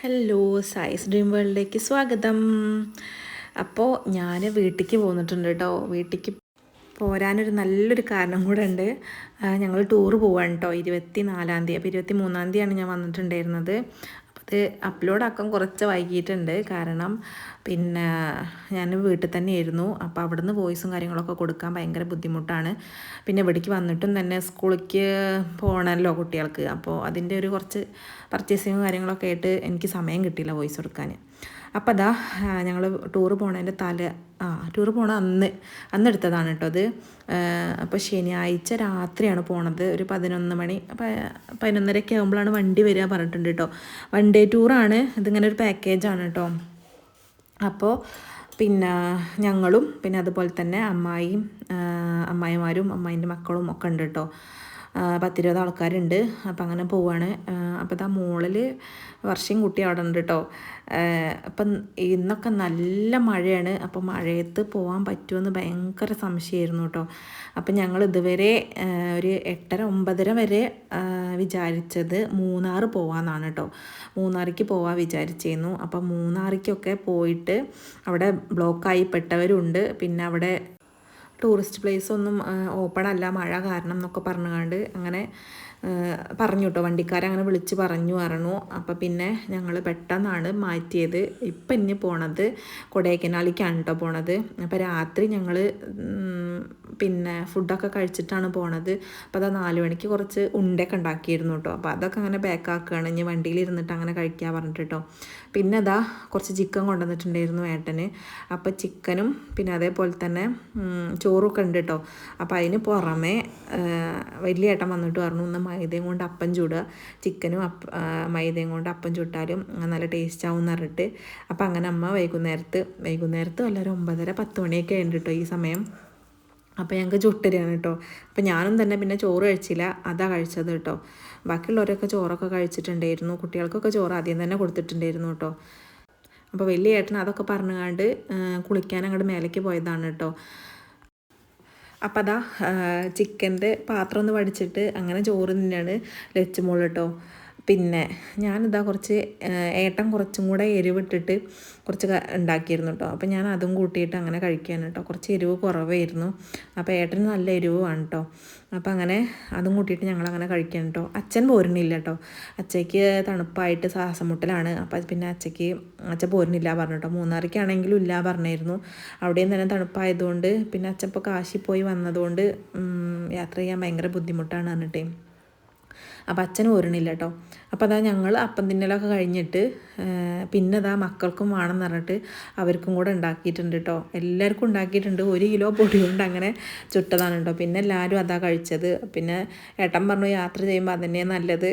Hello size dream വേൾഡിലേക്ക് സ്വാഗതം. അപ്പോൾ ഞാൻ വീട്ടിലേക്ക് പോന്നിട്ടുണ്ട് കേട്ടോ വീട്ടിലേക്ക് പോരാനൊരു നല്ലൊരു കാരണം കൂടെ ഉണ്ട് ഞങ്ങൾ ടൂറ് പോവാണ് കേട്ടോ ഇരുപത്തി നാലാം തീയതി. അപ്പോൾ ഇരുപത്തി മൂന്നാം തീയതിയാണ് ഞാൻ വന്നിട്ടുണ്ടായിരുന്നത്. അപ്പോൾ അത് അപ്ലോഡ് ആക്കാൻ കുറച്ച് വൈകിയിട്ടുണ്ട്. കാരണം പിന്നെ ഞാൻ വീട്ടിൽ തന്നെ തന്നെയായിരുന്നു. അപ്പോൾ അവിടുന്ന് വോയിസും കാര്യങ്ങളൊക്കെ കൊടുക്കാൻ ഭയങ്കര ബുദ്ധിമുട്ടാണ്. പിന്നെ ഇവിടേക്ക് വന്നിട്ടും തന്നെ സ്കൂളിലേക്ക് പോകണമല്ലോ കുട്ടികൾക്ക്. അപ്പോൾ അതിന്റെ ഒരു കുറച്ച് പർച്ചേസിങ്ങും കാര്യങ്ങളൊക്കെ ആയിട്ട് എനിക്ക് സമയം കിട്ടിയില്ല വോയിസ് കൊടുക്കാൻ. അപ്പോൾ അതാ ഞങ്ങൾ ടൂറ് പോണതിന്റെ തല ആ ടൂറ് പോണ അന്ന് അന്ന് എടുത്തതാണ് കേട്ടോ അത് അപ്പോൾ ശനിയാഴ്ച രാത്രിയാണ് പോണത്. ഒരു പതിനൊന്ന് മണി പതിനൊന്നരയൊക്കെ ആകുമ്പോഴാണ് വണ്ടി വരിക പറഞ്ഞിട്ടുണ്ട് കേട്ടോ വൺ ഡേ ടൂറാണ് ഇതിങ്ങനെ ഒരു പാക്കേജാണ് കേട്ടോ അപ്പോൾ പിന്നെ ഞങ്ങളും പിന്നെ അതുപോലെ തന്നെ അമ്മായിയും അമ്മായിമാരും അമ്മായിന്റെ മക്കളും ഒക്കെ ഉണ്ട് കേട്ടോ പത്തിരുപത് ആൾക്കാരുണ്ട്. അപ്പം അങ്ങനെ പോവാണ്. ആ, അപ്പോൾ ഇതാ മോളിൽ വർഷം കുട്ടി അവിടെ ഉണ്ട് കേട്ടോ അപ്പം ഇന്നൊക്കെ നല്ല മഴയാണ്. അപ്പോൾ മഴയത്ത് പോകാൻ പറ്റുമെന്ന് ഭയങ്കര സംശയമായിരുന്നു കേട്ടോ അപ്പം ഞങ്ങൾ ഇതുവരെ ഒരു എട്ടര ഒമ്പതര വരെ ആ, വിചാരിച്ചത് മൂന്നാർ പോകാമെന്നാണ് കേട്ടോ മൂന്നാറിക്ക് പോകാൻ വിചാരിച്ചിരുന്നു അപ്പം മൂന്നാറിക്കൊക്കെ പോയിട്ട് അവിടെ ബ്ലോക്കായി പെട്ടവരുണ്ട്. പിന്നെ അവിടെ ടൂറിസ്റ്റ് പ്ലേസ് ഒന്നും ഓപ്പൺ അല്ല മഴ കാരണം എന്നൊക്കെ പറഞ്ഞുകൊണ്ട് അങ്ങനെ പറഞ്ഞു കേട്ടോ വണ്ടിക്കാരങ്ങനെ വിളിച്ച് പറഞ്ഞു പറഞ്ഞു. അപ്പം പിന്നെ ഞങ്ങൾ പെട്ടെന്നാണ് മാറ്റിയത്. ഇപ്പം ഇനി പോണത് കൊടൈക്കനാലിക്കാണ് കേട്ടോ പോണത്. അപ്പോൾ രാത്രി ഞങ്ങൾ പിന്നെ ഫുഡൊക്കെ കഴിച്ചിട്ടാണ് പോണത്. അപ്പോൾ അതാ നാല് മണിക്ക് കുറച്ച് ഉണ്ടൊക്കെ ഉണ്ടാക്കിയിരുന്നു കേട്ടോ അപ്പോൾ അതൊക്കെ അങ്ങനെ ബാക്കാക്കുകയാണ് ഇനി വണ്ടിയിൽ ഇരുന്നിട്ട് അങ്ങനെ കഴിക്കാൻ പറഞ്ഞിട്ട് കേട്ടോ പിന്നെ അതാ കുറച്ച് ചിക്കൻ കൊണ്ടുവന്നിട്ടുണ്ടായിരുന്നു ഏട്ടന്. അപ്പോൾ ചിക്കനും പിന്നെ അതേപോലെ തന്നെ ചോറൊക്കെ ഉണ്ട് കേട്ടോ അപ്പോൾ അതിന് പുറമെ വലിയ ഏട്ടൻ വന്നിട്ട് പറഞ്ഞു ഒന്ന് മൈദയും കൊണ്ട് അപ്പം ചൂടുക. ചിക്കനും അപ്പ മൈദയും കൊണ്ട് അപ്പം ചുട്ടാലും നല്ല ടേസ്റ്റ് ആവും എന്ന് പറഞ്ഞിട്ട്. അപ്പം അങ്ങനെ അമ്മ വൈകുന്നേരത്ത് വൈകുന്നേരത്ത് വല്ല ഒരു ഒമ്പതര പത്ത് മണിയൊക്കെ ഉണ്ട് കേട്ടോ ഈ സമയം. അപ്പോൾ ഞങ്ങൾക്ക് ചുട്ടരിയാണ് കേട്ടോ. അപ്പോൾ ഞാനും തന്നെ പിന്നെ ചോറ് കഴിച്ചില്ല. അതാ കഴിച്ചത് കേട്ടോ. ബാക്കിയുള്ളവരൊക്കെ ചോറൊക്കെ കഴിച്ചിട്ടുണ്ടായിരുന്നു. കുട്ടികൾക്കൊക്കെ ചോറ് ആദ്യം തന്നെ കൊടുത്തിട്ടുണ്ടായിരുന്നു കേട്ടോ. അപ്പോൾ വലിയ ഏട്ടൻ അതൊക്കെ പറഞ്ഞുകൊണ്ട് കുളിക്കാൻ അങ്ങോട്ട് മേലേക്ക് പോയതാണ് കേട്ടോ. അപ്പം അതാ ചിക്കന്റെ പാത്രം ഒന്ന് വടിച്ചിട്ട് അങ്ങനെ ചോറ് തന്നെയാണ് ലച്ചുമോൾ കേട്ടോ പിന്നെ ഞാനിതാ കുറച്ച് ഏട്ടൻ കുറച്ചും കൂടെ എരിവിട്ടിട്ട് കുറച്ച് ഉണ്ടാക്കിയിരുന്നു കേട്ടോ അപ്പം ഞാൻ അതും കൂട്ടിയിട്ട് അങ്ങനെ കഴിക്കാൻ കേട്ടോ കുറച്ച് എരിവ് കുറവായിരുന്നു. അപ്പോൾ ഏട്ടന് നല്ല എരിവാണ് കേട്ടോ അപ്പോൾ അങ്ങനെ അതും കൂട്ടിയിട്ട് ഞങ്ങൾ അങ്ങനെ കഴിക്കാൻ കേട്ടോ അച്ഛൻ പോരുന്നില്ല കേട്ടോ അച്ഛയ്ക്ക് തണുപ്പായിട്ട് ശ്വാസം മുട്ടലാണ് അപ്പം പിന്നെ അച്ഛയ്ക്ക് അച്ഛൻ പോരുന്നില്ല പറഞ്ഞു കേട്ടോ മൂന്നാറിക്കാണെങ്കിലും ഇല്ല പറഞ്ഞായിരുന്നു. അവിടെയും തന്നെ തണുപ്പായതുകൊണ്ട് പിന്നെ അച്ഛൻ ഇപ്പോൾ കാശി പോയി വന്നതുകൊണ്ട് യാത്ര ചെയ്യാൻ ഭയങ്കര ബുദ്ധിമുട്ടാണ് പറഞ്ഞിട്ടേ. അപ്പം അച്ഛൻ പോരണില്ല കേട്ടോ അപ്പോൾ അതാ ഞങ്ങൾ അപ്പം തിന്നലൊക്കെ കഴിഞ്ഞിട്ട് പിന്നെ അതാ മക്കൾക്കും വേണമെന്ന് പറഞ്ഞിട്ട് അവർക്കും കൂടെ ഉണ്ടാക്കിയിട്ടുണ്ട് കേട്ടോ എല്ലാവർക്കും ഉണ്ടാക്കിയിട്ടുണ്ട്. ഒരു കിലോ പൊടി കൊണ്ട് അങ്ങനെ ചുട്ടതാണ് കേട്ടോ പിന്നെ എല്ലാവരും അതാ കഴിച്ചത്. പിന്നെ ഏട്ടൻ പറഞ്ഞു യാത്ര ചെയ്യുമ്പോൾ അതന്നെ നല്ലത്.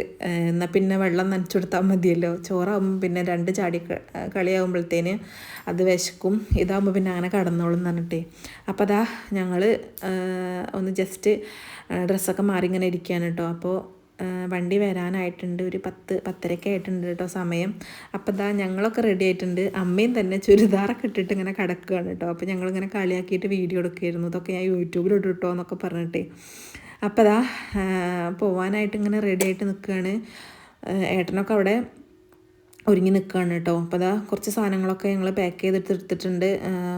എന്നാൽ പിന്നെ വെള്ളം നനച്ചു കൊടുത്താൽ മതിയല്ലോ. ചോറാകുമ്പോൾ പിന്നെ രണ്ട് ചാടി കളിയാകുമ്പോഴത്തേന് അത് വിശക്കും. ഇതാകുമ്പോൾ പിന്നെ അങ്ങനെ കടന്നോളും പറഞ്ഞിട്ടേ. അപ്പോൾ അതാ ഞങ്ങൾ ഒന്ന് ജസ്റ്റ് ഡ്രസ്സൊക്കെ മാറി ഇങ്ങനെ ഇരിക്കുകയാണ് കേട്ടോ അപ്പോൾ വണ്ടി വരാനായിട്ടുണ്ട്. ഒരു പത്ത് പത്തരയ്ക്ക് ആയിട്ടുണ്ട് കേട്ടോ സമയം. അപ്പോൾ ഇതാ ഞങ്ങളൊക്കെ റെഡി ആയിട്ടുണ്ട്. അമ്മയും തന്നെ ചുരിദാറൊക്കെ ഇട്ടിട്ട് ഇങ്ങനെ കിടക്കുകയാണ് കേട്ടോ. അപ്പോൾ ഞങ്ങളിങ്ങനെ കളിയാക്കിയിട്ട് വീഡിയോ എടുക്കുകയായിരുന്നു. ഇതൊക്കെ ഞാൻ യൂട്യൂബിൽ ഇട്ടോ എന്നൊക്കെ പറഞ്ഞിട്ട്. അപ്പോൾ ഇതാ പോവാനായിട്ട് ഇങ്ങനെ റെഡി ആയിട്ട് നിൽക്കുകയാണ്. ഏട്ടനൊക്കെ അവിടെ ഒരുങ്ങി നിൽക്കുകയാണ് കേട്ടോ. അപ്പോൾ അതാ കുറച്ച് സാധനങ്ങളൊക്കെ ഞങ്ങൾ പാക്ക് ചെയ്തിട്ട് എടുത്തിട്ടുണ്ട്.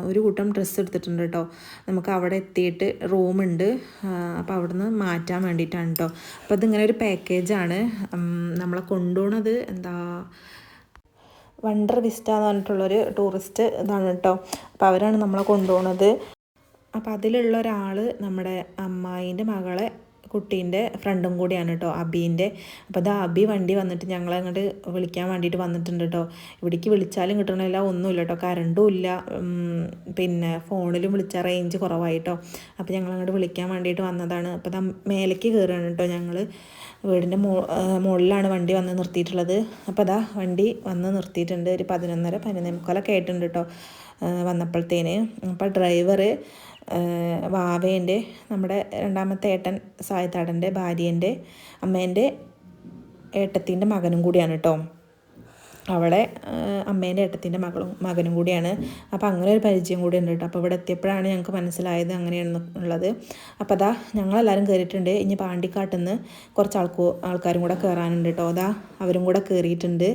ഒരു കൂട്ടം ഡ്രസ്സ് എടുത്തിട്ടുണ്ട് കേട്ടോ. നമുക്ക് അവിടെ എത്തിയിട്ട് റൂമുണ്ട് അപ്പോൾ അവിടുന്ന് മാറ്റാൻ വേണ്ടിയിട്ടാണ് കേട്ടോ. അപ്പോൾ അതിങ്ങനെ ഒരു പാക്കേജാണ് നമ്മളെ കൊണ്ടുപോണത് എന്താ വണ്ടർ വിസ്റ്റ എന്ന് പറഞ്ഞിട്ടുള്ളൊരു ടൂറിസ്റ്റ് ഇതാണ് കേട്ടോ. അപ്പോൾ അവരാണ് നമ്മളെ കൊണ്ടുപോണത്. അപ്പോൾ അതിലുള്ള ഒരാൾ നമ്മുടെ അമ്മായിന്റെ മകളെ കുട്ടീന്റെ ഫ്രണ്ടും കൂടിയാണ് കേട്ടോ അബീന്റെ. അപ്പോൾ അത് അബി വണ്ടി വന്നിട്ട് ഞങ്ങളെ അങ്ങോട്ട് വിളിക്കാൻ വേണ്ടിയിട്ട് വന്നിട്ടുണ്ട് കേട്ടോ ഇവിടേക്ക് വിളിച്ചാലും കിട്ടണില്ല ഒന്നുമില്ല കേട്ടോ കറണ്ടും ഇല്ല. പിന്നെ ഫോണിലും വിളിച്ചാൽ റേഞ്ച് കുറവായിട്ടോ അപ്പോൾ ഞങ്ങൾ അങ്ങോട്ട് വിളിക്കാൻ വേണ്ടിയിട്ട് വന്നതാണ്. അപ്പോൾ ദാ മേലേക്ക് കയറുകയാണ് കേട്ടോ ഞങ്ങൾ വീടിന്റെ മോ മുകളിലാണ് വണ്ടി വന്ന് നിർത്തിയിട്ടുള്ളത്. അപ്പോൾ അതാ വണ്ടി വന്ന് നിർത്തിയിട്ടുണ്ട്. ഒരു പതിനൊന്നര പതിനൊന്നേ മുക്കാലൊക്കെ ആയിട്ടുണ്ട് കേട്ടോ വന്നപ്പോഴത്തേന്. അപ്പോൾ ഡ്രൈവറ് വാവേന്റെ നമ്മുടെ രണ്ടാമത്തെ ഏട്ടൻ സായത്താടന്റെ ഭാര്യേന്റെ അമ്മേന്റെ ഏട്ടത്തിന്റെ മകനും കൂടിയാണ് കേട്ടോ. അവളെ അമ്മേന്റെ ഏട്ടത്തിന്റെ മകളും മകനും കൂടിയാണ്. അപ്പോൾ അങ്ങനെ ഒരു പരിചയം കൂടി ഉണ്ട് കേട്ടോ. അപ്പോൾ ഇവിടെ എത്തിയപ്പോഴാണ് ഞങ്ങൾക്ക് മനസ്സിലായത് അങ്ങനെയാണ് ഉള്ളത്. അപ്പോൾ അതാ ഞങ്ങളെല്ലാവരും കയറിയിട്ടുണ്ട് ഇനി പാണ്ടിക്കാട്ടിൽ നിന്ന് കുറച്ച് ആൾക്കു ആൾക്കാരും കൂടെ കയറാനുണ്ട് കേട്ടോ. അതാ അവരും കൂടെ കയറിയിട്ടുണ്ട്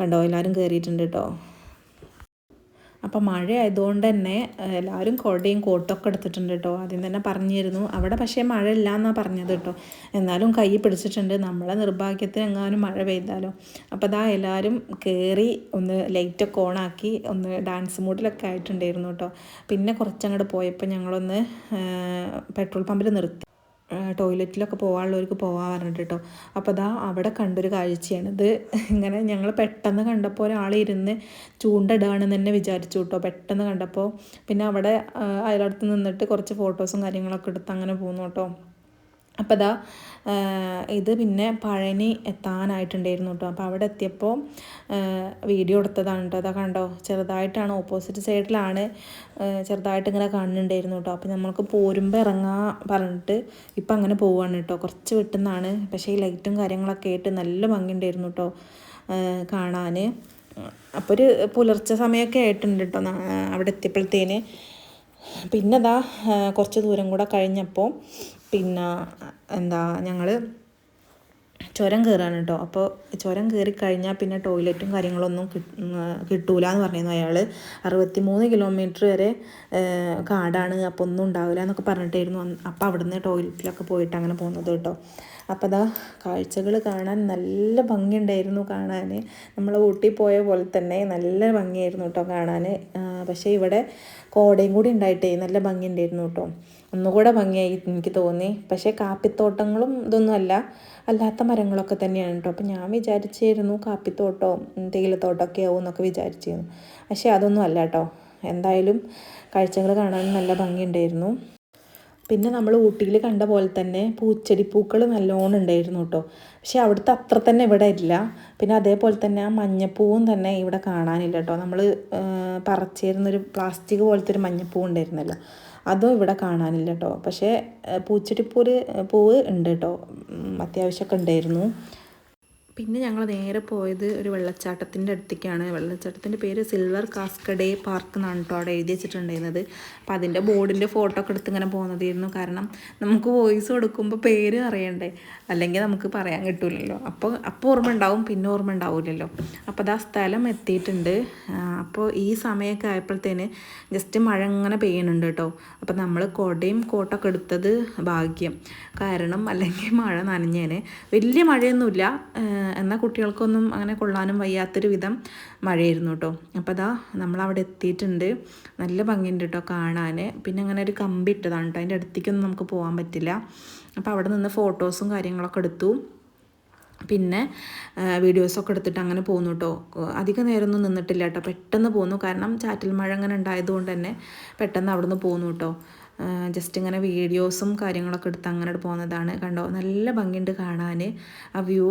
കണ്ടോ എല്ലാവരും കയറിയിട്ടുണ്ട് കേട്ടോ. അപ്പോൾ മഴ ആയതുകൊണ്ട് തന്നെ എല്ലാവരും കുടയും കോട്ടൊക്കെ എടുത്തിട്ടുണ്ട് കേട്ടോ ആദ്യം തന്നെ പറഞ്ഞിരുന്നു. അവിടെ പക്ഷേ മഴ ഇല്ല എന്നാണ് പറഞ്ഞത് കേട്ടോ എന്നാലും കൈ പിടിച്ചിട്ടുണ്ട്. നമ്മളെ നിർഭാഗ്യത്തിന് എങ്ങാനും മഴ പെയ്താലോ. അപ്പോൾ അതാ എല്ലാവരും കയറി ഒന്ന് ലൈറ്റൊക്കെ ഓണാക്കി ഒന്ന് ഡാൻസ് മൂഡിലൊക്കെ ആയിട്ടുണ്ടായിരുന്നു കേട്ടോ പിന്നെ കുറച്ചങ്ങോട്ട് പോയപ്പോൾ ഞങ്ങളൊന്ന് പെട്രോൾ പമ്പിൽ നിർത്തി. ടോയ്ലറ്റിലൊക്കെ പോകാനുള്ളവർക്ക് പോകാൻ പറഞ്ഞിട്ട് കേട്ടോ അപ്പോൾ അതാ അവിടെ കണ്ടൊരു കാഴ്ചയാണ്. ഇത് ഇങ്ങനെ ഞങ്ങൾ പെട്ടെന്ന് കണ്ടപ്പോൾ ഒരാൾ ഇരുന്ന് ചൂണ്ടിടുകയാണെന്ന് തന്നെ വിചാരിച്ചു കേട്ടോ പെട്ടെന്ന് കണ്ടപ്പോൾ പിന്നെ അവിടെ അയാളടുത്ത് നിന്നിട്ട് കുറച്ച് ഫോട്ടോസും കാര്യങ്ങളൊക്കെ എടുത്ത് അങ്ങനെ പോകുന്നു കേട്ടോ അപ്പോൾ അതാ ഇത് പിന്നെ പഴനി എത്താനായിട്ടുണ്ടായിരുന്നു കേട്ടോ അപ്പോൾ അവിടെ എത്തിയപ്പോൾ വീഡിയോ എടുത്തതാണ് കേട്ടോ അതാ കണ്ടോ ചെറുതായിട്ടാണ് ഓപ്പോസിറ്റ് സൈഡിലാണ് ചെറുതായിട്ട് ഇങ്ങനെ കാണുന്നുണ്ടായിരുന്നു കേട്ടോ അപ്പോൾ നമ്മൾക്ക് പോരുമ്പോൾ ഇറങ്ങാൻ പറഞ്ഞിട്ട് ഇപ്പം അങ്ങനെ പോവാണ് കേട്ടോ കുറച്ച് വിട്ടുന്നാണ്. പക്ഷേ ഈ ലൈറ്റും കാര്യങ്ങളൊക്കെ ആയിട്ട് നല്ല ഭംഗിയുണ്ടായിരുന്നു കേട്ടോ കാണാൻ അപ്പോൾ ഒരു പുലർച്ചെ സമയമൊക്കെ ആയിട്ടുണ്ട് കേട്ടോ അവിടെ എത്തിയപ്പോഴത്തേന്. പിന്നെ അതാ കുറച്ച് ദൂരം കൂടെ കഴിഞ്ഞപ്പോൾ പിന്നെ എന്താ ഞങ്ങൾ ചുരം കയറാണ് കേട്ടോ അപ്പോൾ ചുരം കയറി കഴിഞ്ഞാൽ പിന്നെ ടോയ്ലറ്റും കാര്യങ്ങളൊന്നും കിട്ട്- കിട്ടൂല എന്ന് പറഞ്ഞിരുന്നു അയാൾ അറുപത്തി മൂന്ന് കിലോമീറ്റർ വരെ കാടാണ്. അപ്പോൾ ഒന്നും ഉണ്ടാവില്ല എന്നൊക്കെ പറഞ്ഞിട്ടായിരുന്നു. അപ്പോൾ അവിടുന്ന് ടോയ്ലറ്റിലൊക്കെ പോയിട്ട് അങ്ങനെ പോകുന്നത് കേട്ടോ അപ്പോൾ അതാ കാഴ്ചകൾ കാണാൻ നല്ല ഭംഗിയുണ്ടായിരുന്നു കാണാൻ നമ്മൾ ഊട്ടി പോയ പോലെ തന്നെ നല്ല ഭംഗിയായിരുന്നു കേട്ടോ കാണാൻ പക്ഷേ ഇവിടെ കോടയും കൂടി ഉണ്ടായിട്ടേ നല്ല ഭംഗി ഉണ്ടായിരുന്നു കേട്ടോ. ഒന്നുകൂടെ ഭംഗിയായി എനിക്ക് തോന്നി. പക്ഷേ കാപ്പിത്തോട്ടങ്ങളും ഇതൊന്നും അല്ല. അല്ലാത്ത മരങ്ങളൊക്കെ തന്നെയാണ് കേട്ടോ. അപ്പം ഞാൻ വിചാരിച്ചിരുന്നു കാപ്പിത്തോട്ടവും ഉം, തേയിലത്തോട്ടമൊക്കെ ആവും എന്നൊക്കെ വിചാരിച്ചിരുന്നു. പക്ഷേ അതൊന്നും അല്ല കേട്ടോ. എന്തായാലും കാഴ്ചകൾ കാണാൻ നല്ല ഭംഗിയുണ്ടായിരുന്നു. പിന്നെ നമ്മൾ ഊട്ടിയിൽ കണ്ട പോലെ തന്നെ പൂച്ചെടിപ്പൂക്കൾ നല്ലോണം ഉണ്ടായിരുന്നു കേട്ടോ പക്ഷെ അവിടുത്തെ അത്ര തന്നെ ഇവിടെ ഇല്ല. പിന്നെ അതേപോലെ തന്നെ ആ മഞ്ഞപ്പൂവും തന്നെ ഇവിടെ കാണാനില്ല കേട്ടോ നമ്മൾ പറിച്ചിരുന്നൊരു പ്ലാസ്റ്റിക് പോലത്തെ ഒരു മഞ്ഞപ്പൂ ഉണ്ടായിരുന്നല്ലോ. അതും ഇവിടെ കാണാനില്ല കേട്ടോ പക്ഷേ പൂച്ചെടിപ്പൂര് പൂവ് ഉണ്ട് കേട്ടോ അത്യാവശ്യമൊക്കെ ഉണ്ടായിരുന്നു. പിന്നെ ഞങ്ങൾ നേരെ പോയത് ഒരു വെള്ളച്ചാട്ടത്തിന്റെ അടുത്തേക്കാണ്. വെള്ളച്ചാട്ടത്തിന്റെ പേര് സിൽവർ കാസ്കഡേ പാർക്ക് എന്നാണ് കേട്ടോ അവിടെ എഴുതി വെച്ചിട്ടുണ്ടായിരുന്നത്. അപ്പോൾ അതിന്റെ ബോർഡിന്റെ ഫോട്ടോ ഒക്കെ എടുത്ത് ഇങ്ങനെ പോകുന്നതായിരുന്നു. കാരണം നമുക്ക് വോയിസ് കൊടുക്കുമ്പോൾ പേര് അറിയണ്ടേ? അല്ലെങ്കിൽ നമുക്ക് പറയാൻ കിട്ടൂലല്ലോ. അപ്പോൾ അപ്പോൾ ഓർമ്മ ഉണ്ടാവും പിന്നെ ഓർമ്മ ഉണ്ടാവില്ലല്ലോ അപ്പോൾ അത് ആ സ്ഥലം എത്തിയിട്ടുണ്ട്. അപ്പോൾ ഈ സമയമൊക്കെ ആയപ്പോഴത്തേന് ജസ്റ്റ് മഴ ഇങ്ങനെ പെയ്യുന്നുണ്ട് കേട്ടോ അപ്പോൾ നമ്മൾ കൊടയും കോട്ടൊക്കെ എടുത്തത് ഭാഗ്യം. കാരണം അല്ലെങ്കിൽ മഴ നനഞ്ഞേനെ. വലിയ മഴയൊന്നുമില്ല. എന്നാൽ കുട്ടികൾക്കൊന്നും അങ്ങനെ കൊള്ളാനും വയ്യാത്തൊരു വിധം മഴയായിരുന്നു കേട്ടോ. അപ്പോൾ അതാ നമ്മളവിടെ എത്തിയിട്ടുണ്ട്. നല്ല ഭംഗിയുണ്ട് കേട്ടോ കാണാൻ പിന്നെ അങ്ങനെ ഒരു കമ്പി ഇട്ടതാണ് കേട്ടോ. അതിന്റെ അടുത്തേക്കൊന്നും നമുക്ക് പോകാൻ പറ്റില്ല. അപ്പോൾ അവിടെ നിന്ന് ഫോട്ടോസും കാര്യങ്ങളൊക്കെ എടുത്തു. പിന്നെ വീഡിയോസൊക്കെ എടുത്തിട്ട് അങ്ങനെ പോന്നു കേട്ടോ. അധിക നേരമൊന്നും നിന്നിട്ടില്ല കേട്ടോ. പെട്ടെന്ന് പോന്നു. കാരണം ചാറ്റൽ മഴ അങ്ങനെ ഉണ്ടായതുകൊണ്ട് തന്നെ പെട്ടെന്ന് അവിടുന്ന് പോന്നു കേട്ടോ. ജസ്റ്റ് ഇങ്ങനെ വീഡിയോസും കാര്യങ്ങളൊക്കെ എടുത്ത് അങ്ങനെ പോകുന്നതാണ് കണ്ടോ? നല്ല ഭംഗിയുണ്ട് കാണാൻ ആ വ്യൂ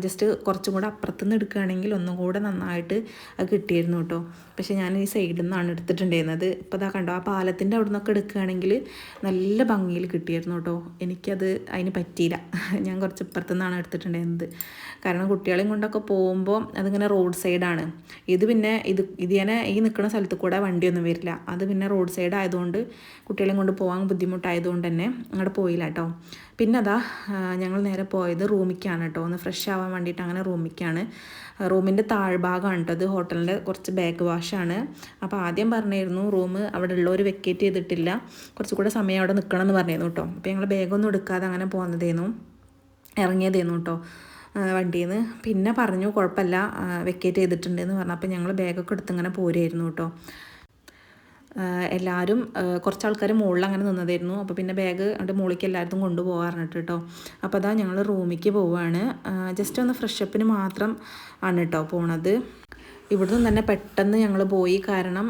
ജസ്റ്റ് കുറച്ചും കൂടെ അപ്പുറത്തുനിന്ന് എടുക്കുകയാണെങ്കിൽ ഒന്നും കൂടെ നന്നായിട്ട് കിട്ടിയിരുന്നു കേട്ടോ പക്ഷേ ഞാൻ ഈ സൈഡിൽ നിന്നാണ് എടുത്തിട്ടുണ്ടായിരുന്നത്. ഇപ്പോൾ അതാ കണ്ടോ? ആ പാലത്തിന്റെ അവിടെ നിന്നൊക്കെ എടുക്കുകയാണെങ്കിൽ നല്ല ഭംഗിയിൽ കിട്ടിയിരുന്നു കേട്ടോ എനിക്കത് അതിന് പറ്റിയില്ല. ഞാൻ കുറച്ച് ഇപ്പുറത്തു നിന്നാണ് എടുത്തിട്ടുണ്ടായിരുന്നത്. കാരണം കുട്ടികളെയും കൊണ്ടൊക്കെ പോകുമ്പോൾ അതിങ്ങനെ റോഡ് സൈഡാണ്. ഇത് പിന്നെ ഇത് ഇത് ഞാൻ ഈ നിൽക്കുന്ന സ്ഥലത്ത് കൂടെ വണ്ടിയൊന്നും വരില്ല. അത് പിന്നെ റോഡ് സൈഡ് ആയതുകൊണ്ട് കുട്ടികളെയും കൊണ്ട് പോകാൻ ബുദ്ധിമുട്ടായതുകൊണ്ട് തന്നെ അങ്ങോട്ട് പോയില്ല കേട്ടോ പിന്നെ അതാ ഞങ്ങൾ നേരെ പോയത് റൂമിക്കാണ് കേട്ടോ ഒന്ന് ഫ്രഷ് ആവാൻ വേണ്ടിയിട്ട് അങ്ങനെ റൂമിക്കാണ്. റൂമിന്റെ താഴ്ഭാഗമാണ് കേട്ടോ അത് ഹോട്ടലിന്റെ കുറച്ച് ബാക്ക് വാഷാണ് അപ്പോൾ ആദ്യം പറഞ്ഞിരുന്നു റൂം അവിടെ ഉള്ളവർ വെക്കേറ്റ് ചെയ്തിട്ടില്ല. കുറച്ചുകൂടെ സമയം അവിടെ നിൽക്കണം എന്ന് പറഞ്ഞിരുന്നു കേട്ടോ അപ്പോൾ ഞങ്ങൾ ബാഗൊന്നും എടുക്കാതെ അങ്ങനെ പോകുന്നതേനു ഇറങ്ങിയതേനു കേട്ടോ വണ്ടിയിൽ നിന്ന് പിന്നെ പറഞ്ഞു കുഴപ്പമില്ല വെക്കേറ്റ് ചെയ്തിട്ടുണ്ടെന്ന് പറഞ്ഞു. അപ്പോൾ ഞങ്ങൾ ബാഗൊക്കെ എടുത്ത് ഇങ്ങനെ പോരായിരുന്നു കേട്ടോ എല്ലാവരും കുറച്ച് ആൾക്കാർ മുകളിൽ അങ്ങനെ നിന്നതായിരുന്നു. അപ്പോൾ പിന്നെ ബാഗ് അവിടെ മുകളിലേക്ക് എല്ലായിടത്തും കൊണ്ടുപോകാറുണ്ട് കേട്ടോ. അപ്പോൾ അതാ ഞങ്ങൾ റൂമിലേക്ക് പോവുകയാണ് ജസ്റ്റ് ഒന്ന് ഫ്രഷപ്പിന് മാത്രം ആണ് കേട്ടോ പോണത്. ഇവിടുന്ന് തന്നെ പെട്ടെന്ന് ഞങ്ങൾ പോയി. കാരണം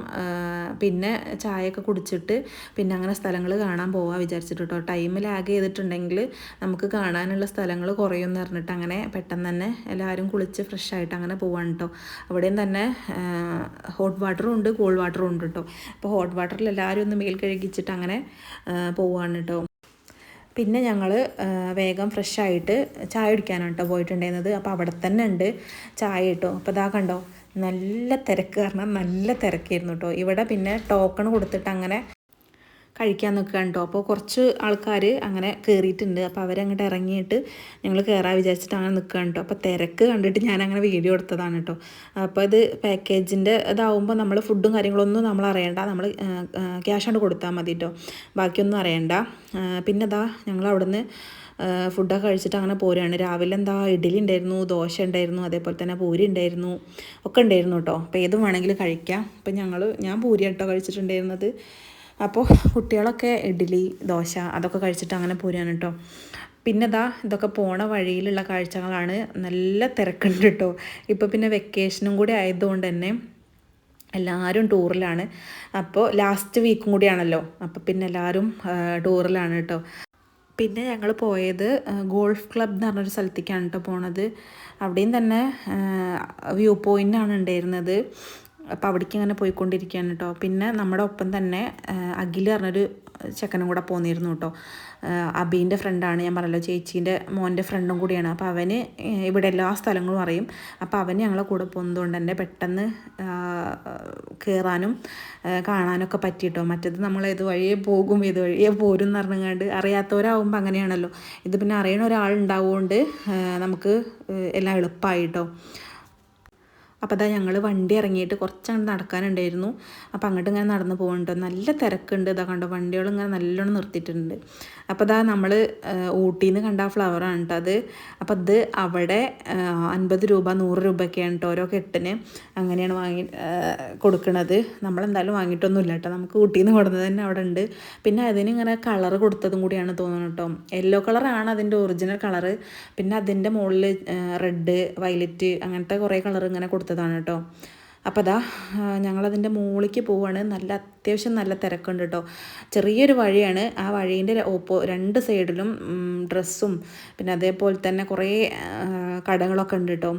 പിന്നെ ചായയൊക്കെ കുടിച്ചിട്ട് പിന്നെ അങ്ങനെ സ്ഥലങ്ങൾ കാണാൻ പോവാൻ വിചാരിച്ചിട്ട് കേട്ടോ ടൈം ലാഗ് ചെയ്തിട്ടുണ്ടെങ്കിൽ നമുക്ക് കാണാനുള്ള സ്ഥലങ്ങൾ കുറയുമെന്ന് പറഞ്ഞിട്ട് അങ്ങനെ പെട്ടെന്ന് തന്നെ എല്ലാവരും കുളിച്ച് ഫ്രഷ് ആയിട്ട് അങ്ങനെ പോവാണ് കേട്ടോ അവിടെയും തന്നെ ഹോട്ട് വാട്ടറും ഉണ്ട് കൂൾ വാട്ടറും ഉണ്ട് കേട്ടോ അപ്പോൾ ഹോട്ട് വാട്ടറിൽ എല്ലാവരും ഒന്ന് മേൽ കഴുകിച്ചിട്ട് അങ്ങനെ പോവാണ് കേട്ടോ പിന്നെ ഞങ്ങൾ വേഗം ഫ്രഷ് ആയിട്ട് ചായ കുടിക്കാനാണ് കേട്ടോ പോയിട്ടുണ്ടായിരുന്നത്. അപ്പോൾ അവിടെ തന്നെ ഉണ്ട് ചായ കേട്ടോ അപ്പോൾ ഇതാ കണ്ടോ നല്ല തിരക്ക് കാരണം നല്ല തിരക്കായിരുന്നു കേട്ടോ ഇവിടെ പിന്നെ ടോക്കൺ കൊടുത്തിട്ട് അങ്ങനെ കഴിക്കാൻ നിൽക്കുകയാണ് കേട്ടോ അപ്പോൾ കുറച്ച് ആൾക്കാർ അങ്ങനെ കയറിയിട്ടുണ്ട് അപ്പോൾ അവരങ്ങോട്ട് ഇറങ്ങിയിട്ട് ഞങ്ങൾ കയറാൻ വിചാരിച്ചിട്ട് അങ്ങനെ നിൽക്കുകയാണ് കേട്ടോ അപ്പോൾ തിരക്ക് കണ്ടിട്ട് ഞാൻ അങ്ങനെ വീഡിയോ എടുത്തതാണ് കേട്ടോ അപ്പോൾ ഇത് പാക്കേജിന്റെ ഇതാവുമ്പോൾ നമ്മൾ ഫുഡും കാര്യങ്ങളൊന്നും നമ്മൾ അറിയണ്ട. നമ്മൾ ക്യാഷ് ആണ് കൊടുത്താൽ മതി കേട്ടോ ബാക്കിയൊന്നും അറിയണ്ട. പിന്നെ ഇതാ ഞങ്ങൾ അവിടുന്ന് ഫുഡൊക്കെ കഴിച്ചിട്ട് അങ്ങനെ പോരുകയാണ്. രാവിലെ എന്താ ഇഡ്ഡലി ഉണ്ടായിരുന്നു ദോശ ഉണ്ടായിരുന്നു അതേപോലെ തന്നെ പൂരി ഉണ്ടായിരുന്നു ഒക്കെ ഉണ്ടായിരുന്നു കേട്ടോ. അപ്പോൾ ഏതും വേണമെങ്കിലും കഴിക്കാം. അപ്പം ഞങ്ങൾ ഞാൻ പൂരി കേട്ടോ കഴിച്ചിട്ടുണ്ടായിരുന്നത്. അപ്പോൾ കുട്ടികളൊക്കെ ഇഡ്ഡലി ദോശ അതൊക്കെ കഴിച്ചിട്ട് അങ്ങനെ പോരുകയാണ് കേട്ടോ. പിന്നെ ഇതാ ഇതൊക്കെ പോണ വഴിയിലുള്ള കാഴ്ചകളാണ് നല്ല തിരക്കുണ്ട് കേട്ടോ. ഇപ്പോൾ പിന്നെ വെക്കേഷനും കൂടി ആയതുകൊണ്ട് തന്നെ എല്ലാവരും ടൂറിലാണ് അപ്പോൾ ലാസ്റ്റ് വീക്കും കൂടിയാണല്ലോ. അപ്പോൾ പിന്നെ എല്ലാവരും ടൂറിലാണ് കേട്ടോ. പിന്നെ ഞങ്ങൾ പോയത് ഗോൾഫ് ക്ലബ് എന്ന് പറഞ്ഞൊരു സ്ഥലത്തേക്കാണ് കേട്ടോ പോണത്. അവിടെയും തന്നെ വ്യൂ പോയിന്റാണ് ഉണ്ടായിരുന്നത്. അപ്പോൾ അവിടേക്ക് ഇങ്ങനെ പോയിക്കൊണ്ടിരിക്കുകയാണ് കേട്ടോ പിന്നെ നമ്മുടെ ഒപ്പം തന്നെ അഖിൽ പറഞ്ഞൊരു ചെക്കനും കൂടെ പോന്നിരുന്നു കേട്ടോ അബീന്റെ ഫ്രണ്ടാണ് ഞാൻ പറഞ്ഞല്ലോ ചേച്ചീന്റെ മോന്റെ ഫ്രണ്ടും കൂടിയാണ്. അപ്പോൾ അവന് ഇവിടെ എല്ലാ സ്ഥലങ്ങളും അറിയും. അപ്പോൾ അവന് ഞങ്ങളെ കൂടെ പോകുന്നതുകൊണ്ട് തന്നെ പെട്ടെന്ന് കയറാനും കാണാനൊക്കെ പറ്റിയിട്ടോ മറ്റത് നമ്മൾ ഏത് വഴിയേ പോകും ഏത് വഴിയേ പോരും എന്ന് പറഞ്ഞുകൊണ്ട് അറിയാത്തവരാകുമ്പോൾ അങ്ങനെയാണല്ലോ. ഇത് പിന്നെ അറിയണ ഒരാളുണ്ടാവുകൊണ്ട് നമുക്ക് എല്ലാം എളുപ്പമായിട്ടോ അപ്പോൾ അതാ ഞങ്ങൾ വണ്ടി ഇറങ്ങിയിട്ട് കുറച്ചങ്ങോട്ട് നടക്കാനുണ്ടായിരുന്നു. അപ്പോൾ അങ്ങോട്ട് ഇങ്ങനെ നടന്നു പോകുന്നുണ്ട് നല്ല തിരക്കുണ്ട്. ഇതാ കണ്ടോ വണ്ടികൾ ഇങ്ങനെ നല്ലോണം നിർത്തിയിട്ടുണ്ട്. അപ്പോൾ അതാ നമ്മൾ ഊട്ടിയിൽ നിന്ന് കണ്ട ഫ്ലവറാണ് കേട്ടോ അത്. അപ്പോൾ അത് അവിടെ അൻപത് രൂപ നൂറ് രൂപയൊക്കെയാണ് ഓരോ കെട്ടിന് അങ്ങനെയാണ് വാങ്ങി കൊടുക്കുന്നത് നമ്മളെന്തായാലും വാങ്ങിയിട്ടൊന്നുമില്ല കേട്ടോ നമുക്ക് ഊട്ടിയിൽ നിന്ന് കൊടുത്തത് തന്നെ അവിടെ ഉണ്ട്. പിന്നെ അതിന് ഇങ്ങനെ കളർ കൊടുത്തതും കൂടിയാണ് തോന്നുന്നത് കേട്ടോ യെല്ലോ കളറാണ് അതിന്റെ ഒറിജിനൽ കളറ് പിന്നെ അതിന്റെ മുകളിൽ റെഡ് വയലറ്റ് അങ്ങനത്തെ കുറേ കളർ ഇങ്ങനെ കൊടുത്തതാണ് കേട്ടോ അപ്പോൾ അതാ ഞങ്ങളതിന്റെ മുകളിലേക്ക് പോവാണ്. നല്ല അത്യാവശ്യം നല്ല തിരക്കുണ്ട് കേട്ടോ ചെറിയൊരു വഴിയാണ്. ആ വഴീന്റെ ഓപ്പോ രണ്ട് സൈഡിലും ഡ്രസ്സും പിന്നെ അതേപോലെ തന്നെ കുറേ കടകളൊക്കെ ഉണ്ട് കേട്ടോ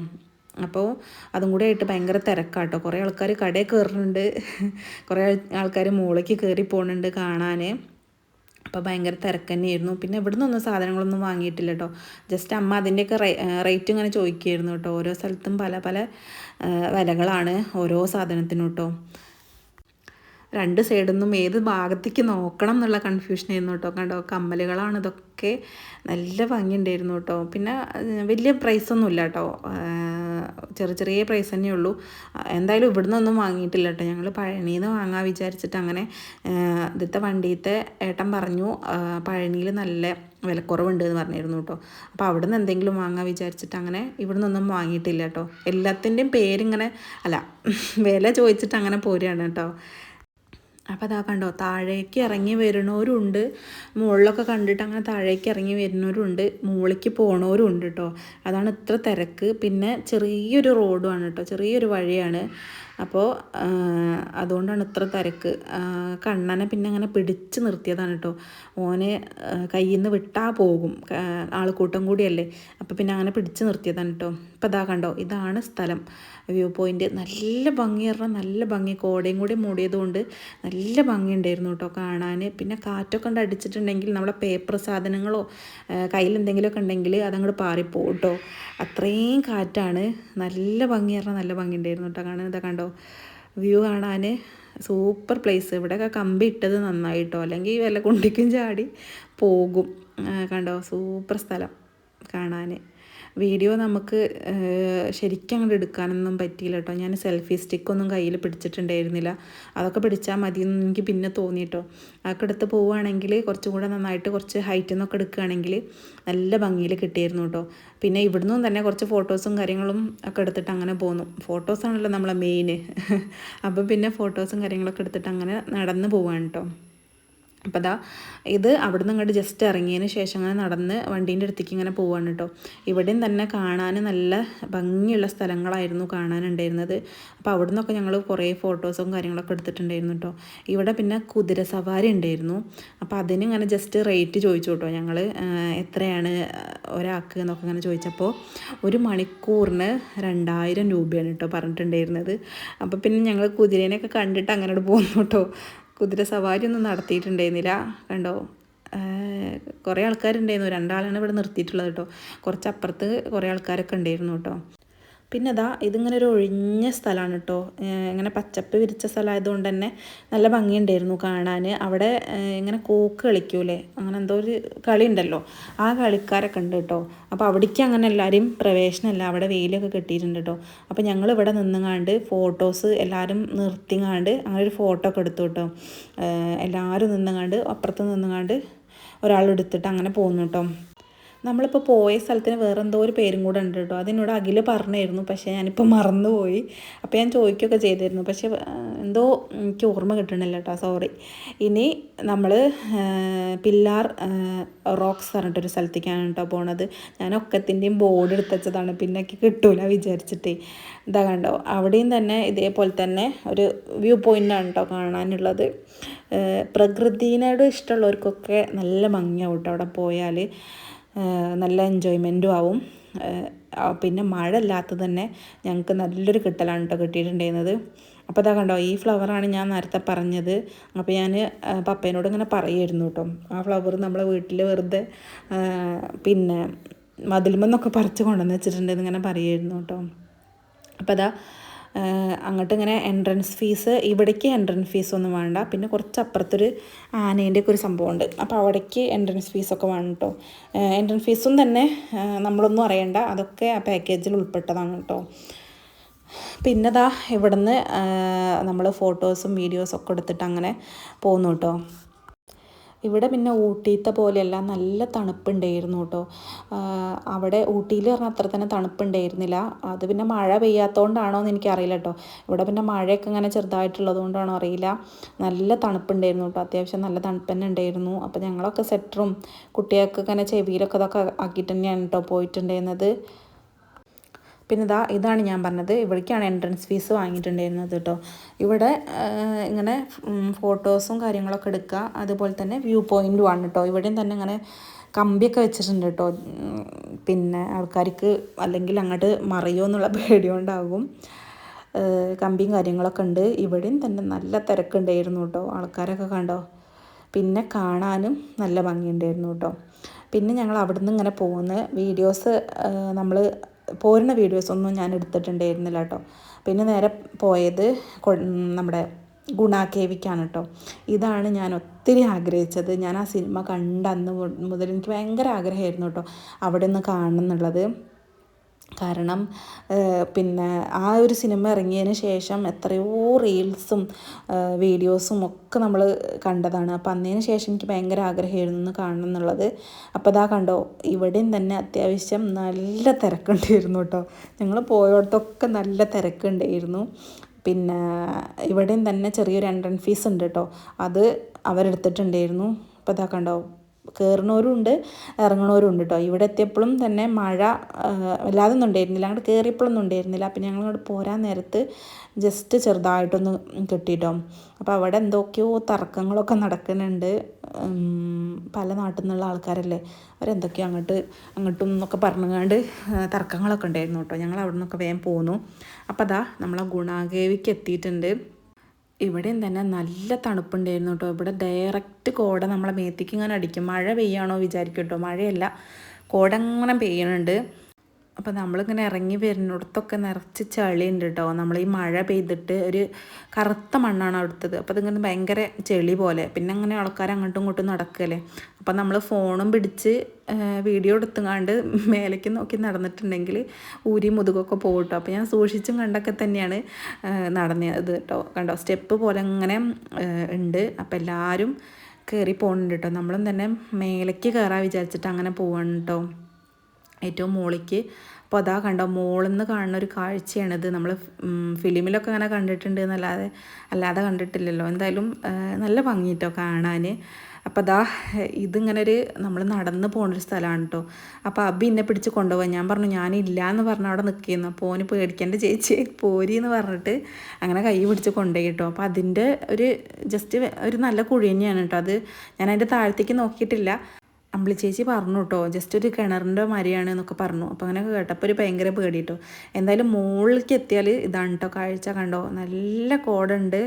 അപ്പോൾ അതും കൂടെ ആയിട്ട് ഭയങ്കര തിരക്കാട്ടോ കുറേ ആൾക്കാർ കടയിൽ കയറുന്നുണ്ട് കുറേ ആൾക്കാർ മുകളിലേക്ക് കയറി പോകുന്നുണ്ട് കാണാൻ അപ്പോൾ ഭയങ്കര തിരക്ക് തന്നെയായിരുന്നു. പിന്നെ ഇവിടെ നിന്നൊന്നും സാധനങ്ങളൊന്നും വാങ്ങിയിട്ടില്ല കേട്ടോ ജസ്റ്റ് അമ്മ അതിന്റെയൊക്കെ റേറ്റ് ഇങ്ങനെ ചോദിക്കുമായിരുന്നു കേട്ടോ ഓരോ സ്ഥലത്തും പല പല വിലകളാണ് ഓരോ സാധനത്തിനും കേട്ടോ രണ്ട് സൈഡിൽ നിന്നും ഏത് ഭാഗത്തേക്ക് നോക്കണം എന്നുള്ള കൺഫ്യൂഷൻ ആയിരുന്നു കേട്ടോ കണ്ടോ കമ്മലുകളാണ് ഇതൊക്കെ നല്ല ഭംഗിയുണ്ടായിരുന്നു കേട്ടോ പിന്നെ വലിയ പ്രൈസൊന്നും ഇല്ല കേട്ടോ ചെറിയ ചെറിയ പ്രൈസ് തന്നെ ഉള്ളൂ. എന്തായാലും ഇവിടുന്ന് ഒന്നും വാങ്ങിയിട്ടില്ല കേട്ടോ ഞങ്ങൾ പഴനിയിൽ നിന്ന് വാങ്ങാൻ വിചാരിച്ചിട്ട് അങ്ങനെ ഇതിത്തെ വണ്ടിയത്തെ ഏട്ടൻ പറഞ്ഞു പഴനിയിൽ നല്ല വിലക്കുറവുണ്ട് എന്ന് പറഞ്ഞിരുന്നു കേട്ടോ അപ്പോൾ അവിടെ നിന്ന് എന്തെങ്കിലും വാങ്ങാൻ വിചാരിച്ചിട്ട് അങ്ങനെ ഇവിടെ നിന്നൊന്നും വാങ്ങിയിട്ടില്ല കേട്ടോ എല്ലാത്തിന്റെയും പേരിങ്ങനെ അല്ല വില ചോദിച്ചിട്ട് അങ്ങനെ പോരുകയാണ് കേട്ടോ അപ്പോൾ അതാ കണ്ടോ താഴേക്ക് ഇറങ്ങി വരുന്നവരുണ്ട്. മുകളിലൊക്കെ കണ്ടിട്ട് അങ്ങനെ താഴേക്ക് ഇറങ്ങി വരുന്നവരുണ്ട്. മുകളിലേക്ക് പോണവരുണ്ട് കേട്ടോ അതാണ് ഇത്ര തിരക്ക്. പിന്നെ ചെറിയൊരു റോഡുമാണ് കേട്ടോ ചെറിയൊരു വഴിയാണ്. അപ്പോൾ അതുകൊണ്ടാണ് ഇത്ര തിരക്ക്. കണ്ണനെ പിന്നെ അങ്ങനെ പിടിച്ച് നിർത്തിയതാണ് കേട്ടോ ഓനെ കയ്യിൽ നിന്ന് വിട്ടാൽ പോകും. ആൾക്കൂട്ടം കൂടിയല്ലേ. അപ്പോൾ പിന്നെ അങ്ങനെ പിടിച്ച് നിർത്തിയതാണ് കേട്ടോ ഇപ്പോൾ ഇതാ കണ്ടോ ഇതാണ് സ്ഥലം. വ്യൂ പോയിന്റ് നല്ല ഭംഗി പറഞ്ഞാൽ നല്ല ഭംഗി. കോടയും കൂടി മൂടിയതുകൊണ്ട് നല്ല ഭംഗി ഉണ്ടായിരുന്നു കേട്ടോ കാണാൻ പിന്നെ കാറ്റൊക്കെ ഉണ്ട് അടിച്ചിട്ടുണ്ടെങ്കിൽ നമ്മളെ പേപ്പർ സാധനങ്ങളോ കയ്യിൽ എന്തെങ്കിലുമൊക്കെ ഉണ്ടെങ്കിൽ അതങ്ങോട്ട് പാറിപ്പോട്ടോ അത്രയും കാറ്റാണ്. നല്ല ഭംഗി പറഞ്ഞാൽ നല്ല ഭംഗി ഉണ്ടായിരുന്നു കേട്ടോ കാണാൻ. ഇതാ കണ്ടോ വ്യൂ കാണാൻ സൂപ്പർ പ്ലേസ് ഇവിടെയൊക്കെ കമ്പി ഇട്ടത് നന്നായിട്ടോ? അല്ലെങ്കിൽ വല്ല കുണ്ടിക്കും ചാടി പോകും. കണ്ടോ? സൂപ്പർ സ്ഥലം കാണാൻ വീഡിയോ നമുക്ക് ശരിക്കും അങ്ങോട്ട് എടുക്കാനൊന്നും പറ്റിയില്ല കേട്ടോ ഞാൻ സെൽഫി സ്റ്റിക്കൊന്നും കയ്യിൽ പിടിച്ചിട്ടുണ്ടായിരുന്നില്ല. അതൊക്കെ പിടിച്ചാൽ മതി എന്ന് എനിക്ക് പിന്നെ തോന്നിയിട്ടോ. അതൊക്കെ എടുത്ത് പോവുകയാണെങ്കിൽ കുറച്ചും കൂടെ നന്നായിട്ട് കുറച്ച് ഹൈറ്റിൽ നിന്നൊക്കെ എടുക്കുകയാണെങ്കിൽ നല്ല ഭംഗിയിൽ കിട്ടിയിരുന്നു കേട്ടോ പിന്നെ ഇവിടുന്നും തന്നെ കുറച്ച് ഫോട്ടോസും കാര്യങ്ങളും ഒക്കെ എടുത്തിട്ട് അങ്ങനെ പോന്നു. ഫോട്ടോസാണല്ലോ നമ്മളെ മെയിൻ അപ്പം പിന്നെ ഫോട്ടോസും കാര്യങ്ങളൊക്കെ എടുത്തിട്ട് അങ്ങനെ നടന്ന് പോവാണ് കേട്ടോ അപ്പോൾ അതാ ഇത് അവിടെ നിന്ന് ഇങ്ങോട്ട് ജസ്റ്റ് ഇറങ്ങിയതിന് ശേഷം അങ്ങനെ നടന്ന് വണ്ടീന്റെ അടുത്തേക്ക് ഇങ്ങനെ പോവാണ് കേട്ടോ ഇവിടെയും തന്നെ കാണാൻ നല്ല ഭംഗിയുള്ള സ്ഥലങ്ങളായിരുന്നു കാണാനുണ്ടായിരുന്നത്. അപ്പോൾ അവിടെ നിന്നൊക്കെ ഞങ്ങൾ കുറേ ഫോട്ടോസും കാര്യങ്ങളൊക്കെ എടുത്തിട്ടുണ്ടായിരുന്നു കേട്ടോ ഇവിടെ പിന്നെ കുതിര സവാരി ഉണ്ടായിരുന്നു. അപ്പോൾ അതിന് ഇങ്ങനെ ജസ്റ്റ് റേറ്റ് ചോദിച്ചു കേട്ടോ ഞങ്ങൾ എത്രയാണ് ഒരാൾക്ക് എന്നൊക്കെ ഇങ്ങനെ ചോദിച്ചപ്പോൾ ഒരു മണിക്കൂറിന് രണ്ടായിരം രൂപയാണ് കേട്ടോ പറഞ്ഞിട്ടുണ്ടായിരുന്നത്. അപ്പോൾ പിന്നെ ഞങ്ങൾ കുതിരേനെയൊക്കെ കണ്ടിട്ട് അങ്ങനെ പോകുന്നു കേട്ടോ കുതിര സവാരി ഒന്നും നടത്തിയിട്ടുണ്ടായിരുന്നില്ല. കണ്ടോ? കുറേ ആൾക്കാരുണ്ടായിരുന്നു. രണ്ടാളാണ് ഇവിടെ നിർത്തിയിട്ടുള്ളത് കേട്ടോ. കുറച്ച് അപ്പുറത്ത് കുറേ ആൾക്കാരൊക്കെ ഉണ്ടായിരുന്നു കേട്ടോ. പിന്നെ ഇതാ ഇതിങ്ങനെ ഒരു ഒഴിഞ്ഞ സ്ഥലമാണ് കേട്ടോ ഇങ്ങനെ പച്ചപ്പ് വിരിച്ച സ്ഥലമായതുകൊണ്ട് തന്നെ നല്ല ഭംഗിയുണ്ടായിരുന്നു കാണാൻ. അവിടെ ഇങ്ങനെ കോക്ക് കളിക്കൂലേ? അങ്ങനെ എന്തോ ഒരു കളി ഉണ്ടല്ലോ ആ കളിക്കാരൊക്കെ ഉണ്ട് കേട്ടോ. അപ്പോൾ അവിടേക്ക് അങ്ങനെ എല്ലാവരും പ്രവേശനമല്ല. അവിടെ വെയിലൊക്കെ കിട്ടിയിട്ടുണ്ട് കേട്ടോ. അപ്പോൾ ഞങ്ങൾ ഇവിടെ നിന്നുങ്ങാണ്ട് ഫോട്ടോസ് എല്ലാവരും നിർത്തിങ്ങാണ്ട് അങ്ങനെ ഒരു ഫോട്ടോ ഒക്കെ എടുത്തു കേട്ടോ. എല്ലാവരും നിന്നുങ്ങാണ്ട് അപ്പുറത്ത് നിന്നുങ്ങാണ്ട് ഒരാളെടുത്തിട്ട് അങ്ങനെ പോകുന്നു കേട്ടോ. നമ്മളിപ്പോൾ പോയ സ്ഥലത്തിന് വേറെ എന്തോ ഒരു പേരും കൂടെ ഉണ്ട് കേട്ടോ. അതിനോട് അഖിൽ പറഞ്ഞായിരുന്നു പക്ഷേ ഞാനിപ്പോൾ മറന്നുപോയി. അപ്പോൾ ഞാൻ ചോദിക്കുകയൊക്കെ ചെയ്തിരുന്നു. പക്ഷേ എന്തോ എനിക്ക് ഓർമ്മ കിട്ടണില്ല കേട്ടോ. സോറി. ഇനി നമ്മൾ പില്ലാർ റോക്സ് പറഞ്ഞിട്ടൊരു സ്ഥലത്തേക്കാണ് കേട്ടോ പോണത്. ഞാൻ ഒക്കത്തിന്റെയും ബോർഡ് എടുത്തതാണ് പിന്നെ കിട്ടൂല വിചാരിച്ചിട്ടേ. ഇതാ കണ്ടോ. അവിടെയും തന്നെ ഇതേപോലെ തന്നെ ഒരു വ്യൂ പോയിന്റാണ് കേട്ടോ കാണാനുള്ളത്. പ്രകൃതിനോട് ഇഷ്ടമുള്ളവർക്കൊക്കെ നല്ല ഭംഗിയാവും കേട്ടോ അവിടെ പോയാൽ നല്ല എൻജോയ്മെന്റും ആവും. പിന്നെ മഴ ഇല്ലാത്തത് തന്നെ ഞങ്ങൾക്ക് നല്ലൊരു കിട്ടലാണ് കേട്ടോ കിട്ടിയിട്ടുണ്ടായിരുന്നത്. അപ്പോൾ അതാ കണ്ടോ ഈ ഫ്ലവറാണ് ഞാൻ നേരത്തെ പറഞ്ഞത്. അപ്പോൾ ഞാൻ പപ്പേനോട് ഇങ്ങനെ പറയുമായിരുന്നു കേട്ടോ ആ ഫ്ലവർ നമ്മളെ വീട്ടിൽ വെറുതെ പിന്നെ മതിലുമെന്നൊക്കെ പറിച്ച് കൊണ്ടുവന്ന് വെച്ചിട്ടുണ്ടെന്ന് ഇങ്ങനെ പറയുമായിരുന്നു കേട്ടോ അപ്പോൾ അതാ അങ്ങോട്ട് ഇങ്ങനെ എൻട്രൻസ് ഫീസ് ഇവിടേക്ക് എൻട്രൻസ് ഫീസ് ഒന്നും വേണ്ട. പിന്നെ കുറച്ച് അപ്പുറത്തൊരു ആനേന്റെ ഒക്കെ ഒരു സംഭവമുണ്ട്. അപ്പോൾ അവിടേക്ക് എൻട്രൻസ് ഫീസൊക്കെ വേണം കേട്ടോ എൻട്രൻസ് ഫീസും തന്നെ നമ്മളൊന്നും അറിയണ്ട. അതൊക്കെ ആ പാക്കേജിൽ ഉൾപ്പെട്ടതാണ് കേട്ടോ പിന്നെ ദാ ഇവിടുന്ന് നമ്മൾ ഫോട്ടോസും വീഡിയോസും ഒക്കെ എടുത്തിട്ട് അങ്ങനെ പോകുന്നു കേട്ടോ ഇവിടെ പിന്നെ ഊട്ടിയത്തെ പോലെയല്ല നല്ല തണുപ്പുണ്ടായിരുന്നു കേട്ടോ. അവിടെ ഊട്ടിയിൽ പറഞ്ഞാൽ അത്ര തന്നെ തണുപ്പുണ്ടായിരുന്നില്ല. അത് പിന്നെ മഴ പെയ്യാത്തതുകൊണ്ടാണോ എന്ന് എനിക്കറിയില്ല കേട്ടോ. ഇവിടെ പിന്നെ മഴയൊക്കെ ഇങ്ങനെ ചെറുതായിട്ടുള്ളത് കൊണ്ടാണോ അറിയില്ല. നല്ല തണുപ്പുണ്ടായിരുന്നു കേട്ടോ. അത്യാവശ്യം നല്ല തണുപ്പ് തന്നെ ഉണ്ടായിരുന്നു. അപ്പോൾ ഞങ്ങളൊക്കെ സെറ്ററും കുട്ടികൾക്ക് ഇങ്ങനെ ചെവിയിലൊക്കെ ഇതൊക്കെ ആക്കിയിട്ട് തന്നെയാണ് കേട്ടോ പോയിട്ടുണ്ടായിരുന്നത്. പിന്നെ ഇതാ ഇതാണ് ഞാൻ പറഞ്ഞത്. ഇവിടേക്കാണ് എൻട്രൻസ് ഫീസ് വാങ്ങിയിട്ടുണ്ടായിരുന്നത് കേട്ടോ ഇവിടെ ഇങ്ങനെ ഫോട്ടോസും കാര്യങ്ങളൊക്കെ എടുക്കുക അതുപോലെ തന്നെ വ്യൂ പോയിന്റും ആണ് കേട്ടോ ഇവിടെയും തന്നെ ഇങ്ങനെ കമ്പിയൊക്കെ വെച്ചിട്ടുണ്ട് കേട്ടോ പിന്നെ ആൾക്കാർക്ക് അല്ലെങ്കിൽ അങ്ങോട്ട് മറിയോ എന്നുള്ള പേടിയുണ്ടാകും കമ്പിയും കാര്യങ്ങളൊക്കെ ഉണ്ട്. ഇവിടെയും തന്നെ നല്ല തിരക്കുണ്ടായിരുന്നു കേട്ടോ ആൾക്കാരൊക്കെ കണ്ടോ? പിന്നെ കാണാനും നല്ല ഭംഗിയുണ്ടായിരുന്നു കേട്ടോ പിന്നെ ഞങ്ങൾ അവിടുന്ന് ഇങ്ങനെ പോകുന്ന വീഡിയോസ് നമ്മൾ പോരുന്ന വീഡിയോസൊന്നും ഞാൻ എടുത്തിട്ടുണ്ടായിരുന്നില്ല കേട്ടോ. പിന്നെ നേരെ പോയത് നമ്മുടെ ഗുണ കേവിക്കാണ് കേട്ടോ. ഇതാണ് ഞാൻ ഒത്തിരി ആഗ്രഹിച്ചത്. ഞാൻ ആ സിനിമ കണ്ട അന്ന് മുതൽ എനിക്ക് ഭയങ്കര ആഗ്രഹമായിരുന്നു കേട്ടോ. അവിടെ നിന്ന് കാണണം എന്നുള്ളത്. കാരണം പിന്നെ ആ ഒരു സിനിമ ഇറങ്ങിയതിന് ശേഷം എത്രയോ റീൽസും വീഡിയോസും ഒക്കെ നമ്മൾ കണ്ടതാണ്. അപ്പോൾ അന്നതിന് ശേഷം എനിക്ക് ഭയങ്കര ആഗ്രഹമായിരുന്നു കാണണം എന്നുള്ളത്. അപ്പോൾ അതാ കണ്ടോ ഇവിടെയും തന്നെ അത്യാവശ്യം നല്ല തിരക്കുണ്ടായിരുന്നു കേട്ടോ. ഞങ്ങൾ പോയടത്തൊക്കെ നല്ല തിരക്കുണ്ടായിരുന്നു. പിന്നെ ഇവിടെയും തന്നെ ചെറിയൊരു എൻട്രൻസ് ഫീസ് ഉണ്ട് കേട്ടോ. അത് അവരെടുത്തിട്ടുണ്ടായിരുന്നു. അപ്പോൾ ഇതാ കണ്ടോ കയറുന്നവരും ഉണ്ട് ഇറങ്ങണവരും ഉണ്ട് കേട്ടോ ഇവിടെ എത്തിയപ്പോഴും തന്നെ മഴ വല്ലാതെ ഒന്നും ഉണ്ടായിരുന്നില്ല. അങ്ങോട്ട് കയറിയപ്പോഴൊന്നും ഉണ്ടായിരുന്നില്ല. പിന്നെ ഞങ്ങൾ അങ്ങോട്ട് പോരാൻ നേരത്ത് ജസ്റ്റ് ചെറുതായിട്ടൊന്ന് കിട്ടിയിട്ടോ അപ്പോൾ അവിടെ എന്തൊക്കെയോ തർക്കങ്ങളൊക്കെ നടക്കുന്നുണ്ട്. പല നാട്ടിൽ നിന്നുള്ള ആൾക്കാരല്ലേ. അവരെന്തൊക്കെയോ അങ്ങോട്ട് അങ്ങോട്ടും എന്നൊക്കെ പറഞ്ഞുകൊണ്ട് തർക്കങ്ങളൊക്കെ ഉണ്ടായിരുന്നു കേട്ടോ ഞങ്ങൾ അവിടെ നിന്നൊക്കെ വേഗം പോന്നു. അപ്പോൾ അതാ നമ്മളെ ഗുണാഗേവിക്ക് എത്തിയിട്ടുണ്ട്. ഇവിടെയും തന്നെ നല്ല തണുപ്പുണ്ടായിരുന്നു കേട്ടോ. ഇവിടെ ഡയറക്റ്റ് കോട നമ്മളെ മേത്തേക്ക് ഇങ്ങനെ അടിക്കും. മഴ പെയ്യാണോ വിചാരിക്കും കേട്ടോ. മഴയല്ല കോട അങ്ങനെ പെയ്യണുണ്ട്. അപ്പോൾ നമ്മളിങ്ങനെ ഇറങ്ങി വരുന്നിടത്തൊക്കെ നിറച്ച് ചളിയുണ്ട് കേട്ടോ നമ്മൾ ഈ മഴ പെയ്തിട്ട് ഒരു കറുത്ത മണ്ണാണ് അവിടുത്തത്. അപ്പോൾ അതിങ്ങനെ ഭയങ്കര ചെളി പോലെ. പിന്നെ അങ്ങനെ ആൾക്കാർ അങ്ങോട്ടും ഇങ്ങോട്ടും നടക്കല്ലേ. അപ്പോൾ നമ്മൾ ഫോണും പിടിച്ച് വീഡിയോ എടുത്തുങ്ങാണ്ട് മേലേക്ക് നോക്കി നടന്നിട്ടുണ്ടെങ്കിൽ ഊരി മുതുകൊക്കെ പോകട്ടോ അപ്പോൾ ഞാൻ സൂക്ഷിച്ചും കണ്ടൊക്കെ തന്നെയാണ് നടന്നത് കേട്ടോ കണ്ടോ? സ്റ്റെപ്പ് പോലെ അങ്ങനെ ഉണ്ട്. അപ്പോൾ എല്ലാവരും കയറി പോകുന്നുണ്ട് കേട്ടോ നമ്മളും തന്നെ മേലേക്ക് കയറാൻ വിചാരിച്ചിട്ട് അങ്ങനെ പോകണം കേട്ടോ ഏറ്റവും മോളിക്ക്. അപ്പോൾ അതാ കണ്ടോ മോളെന്ന് കാണുന്ന ഒരു കാഴ്ചയാണിത് നമ്മൾ ഫിലിമിലൊക്കെ അങ്ങനെ കണ്ടിട്ടുണ്ട് എന്നല്ലാതെ അല്ലാതെ കണ്ടിട്ടില്ലല്ലോ. എന്തായാലും നല്ല ഭംഗി കേട്ടോ കാണാൻ അപ്പോൾ അതാ ഇതിങ്ങനെ ഒരു നമ്മൾ നടന്ന് പോകുന്നൊരു സ്ഥലമാണ് കേട്ടോ അപ്പോൾ അബി എന്നെ പിടിച്ച് കൊണ്ടുപോകാൻ ഞാൻ പറഞ്ഞു ഞാനില്ല എന്ന് പറഞ്ഞ അവിടെ നിൽക്കുന്നു അപ്പോൾ ഓന് പേടിക്കേണ്ട ചേച്ചി. പോരി എന്ന് പറഞ്ഞിട്ട് അങ്ങനെ കൈ പിടിച്ച് കൊണ്ടുപോയി കേട്ടോ അപ്പോൾ അതിന്റെ ഒരു ജസ്റ്റ് ഒരു നല്ല കുഴി തന്നെയാണ് കേട്ടോ അത് ഞാൻ അതിന്റെ താഴത്തേക്ക് നോക്കിയിട്ടില്ല. അമ്പിളി ചേച്ചി പറഞ്ഞു കേട്ടോ ജസ്റ്റ് ഒരു കിണറിന്റെ മരിയാണ് എന്നൊക്കെ പറഞ്ഞു. അപ്പോൾ അങ്ങനെയൊക്കെ കേട്ടപ്പോൾ ഒരു ഭയങ്കര പേടി കേട്ടോ എന്തായാലും മുകളിലേക്ക് എത്തിയാൽ ഇതാണ് കേട്ടോ കാഴ്ച കണ്ടോ? നല്ല കോടുണ്ട്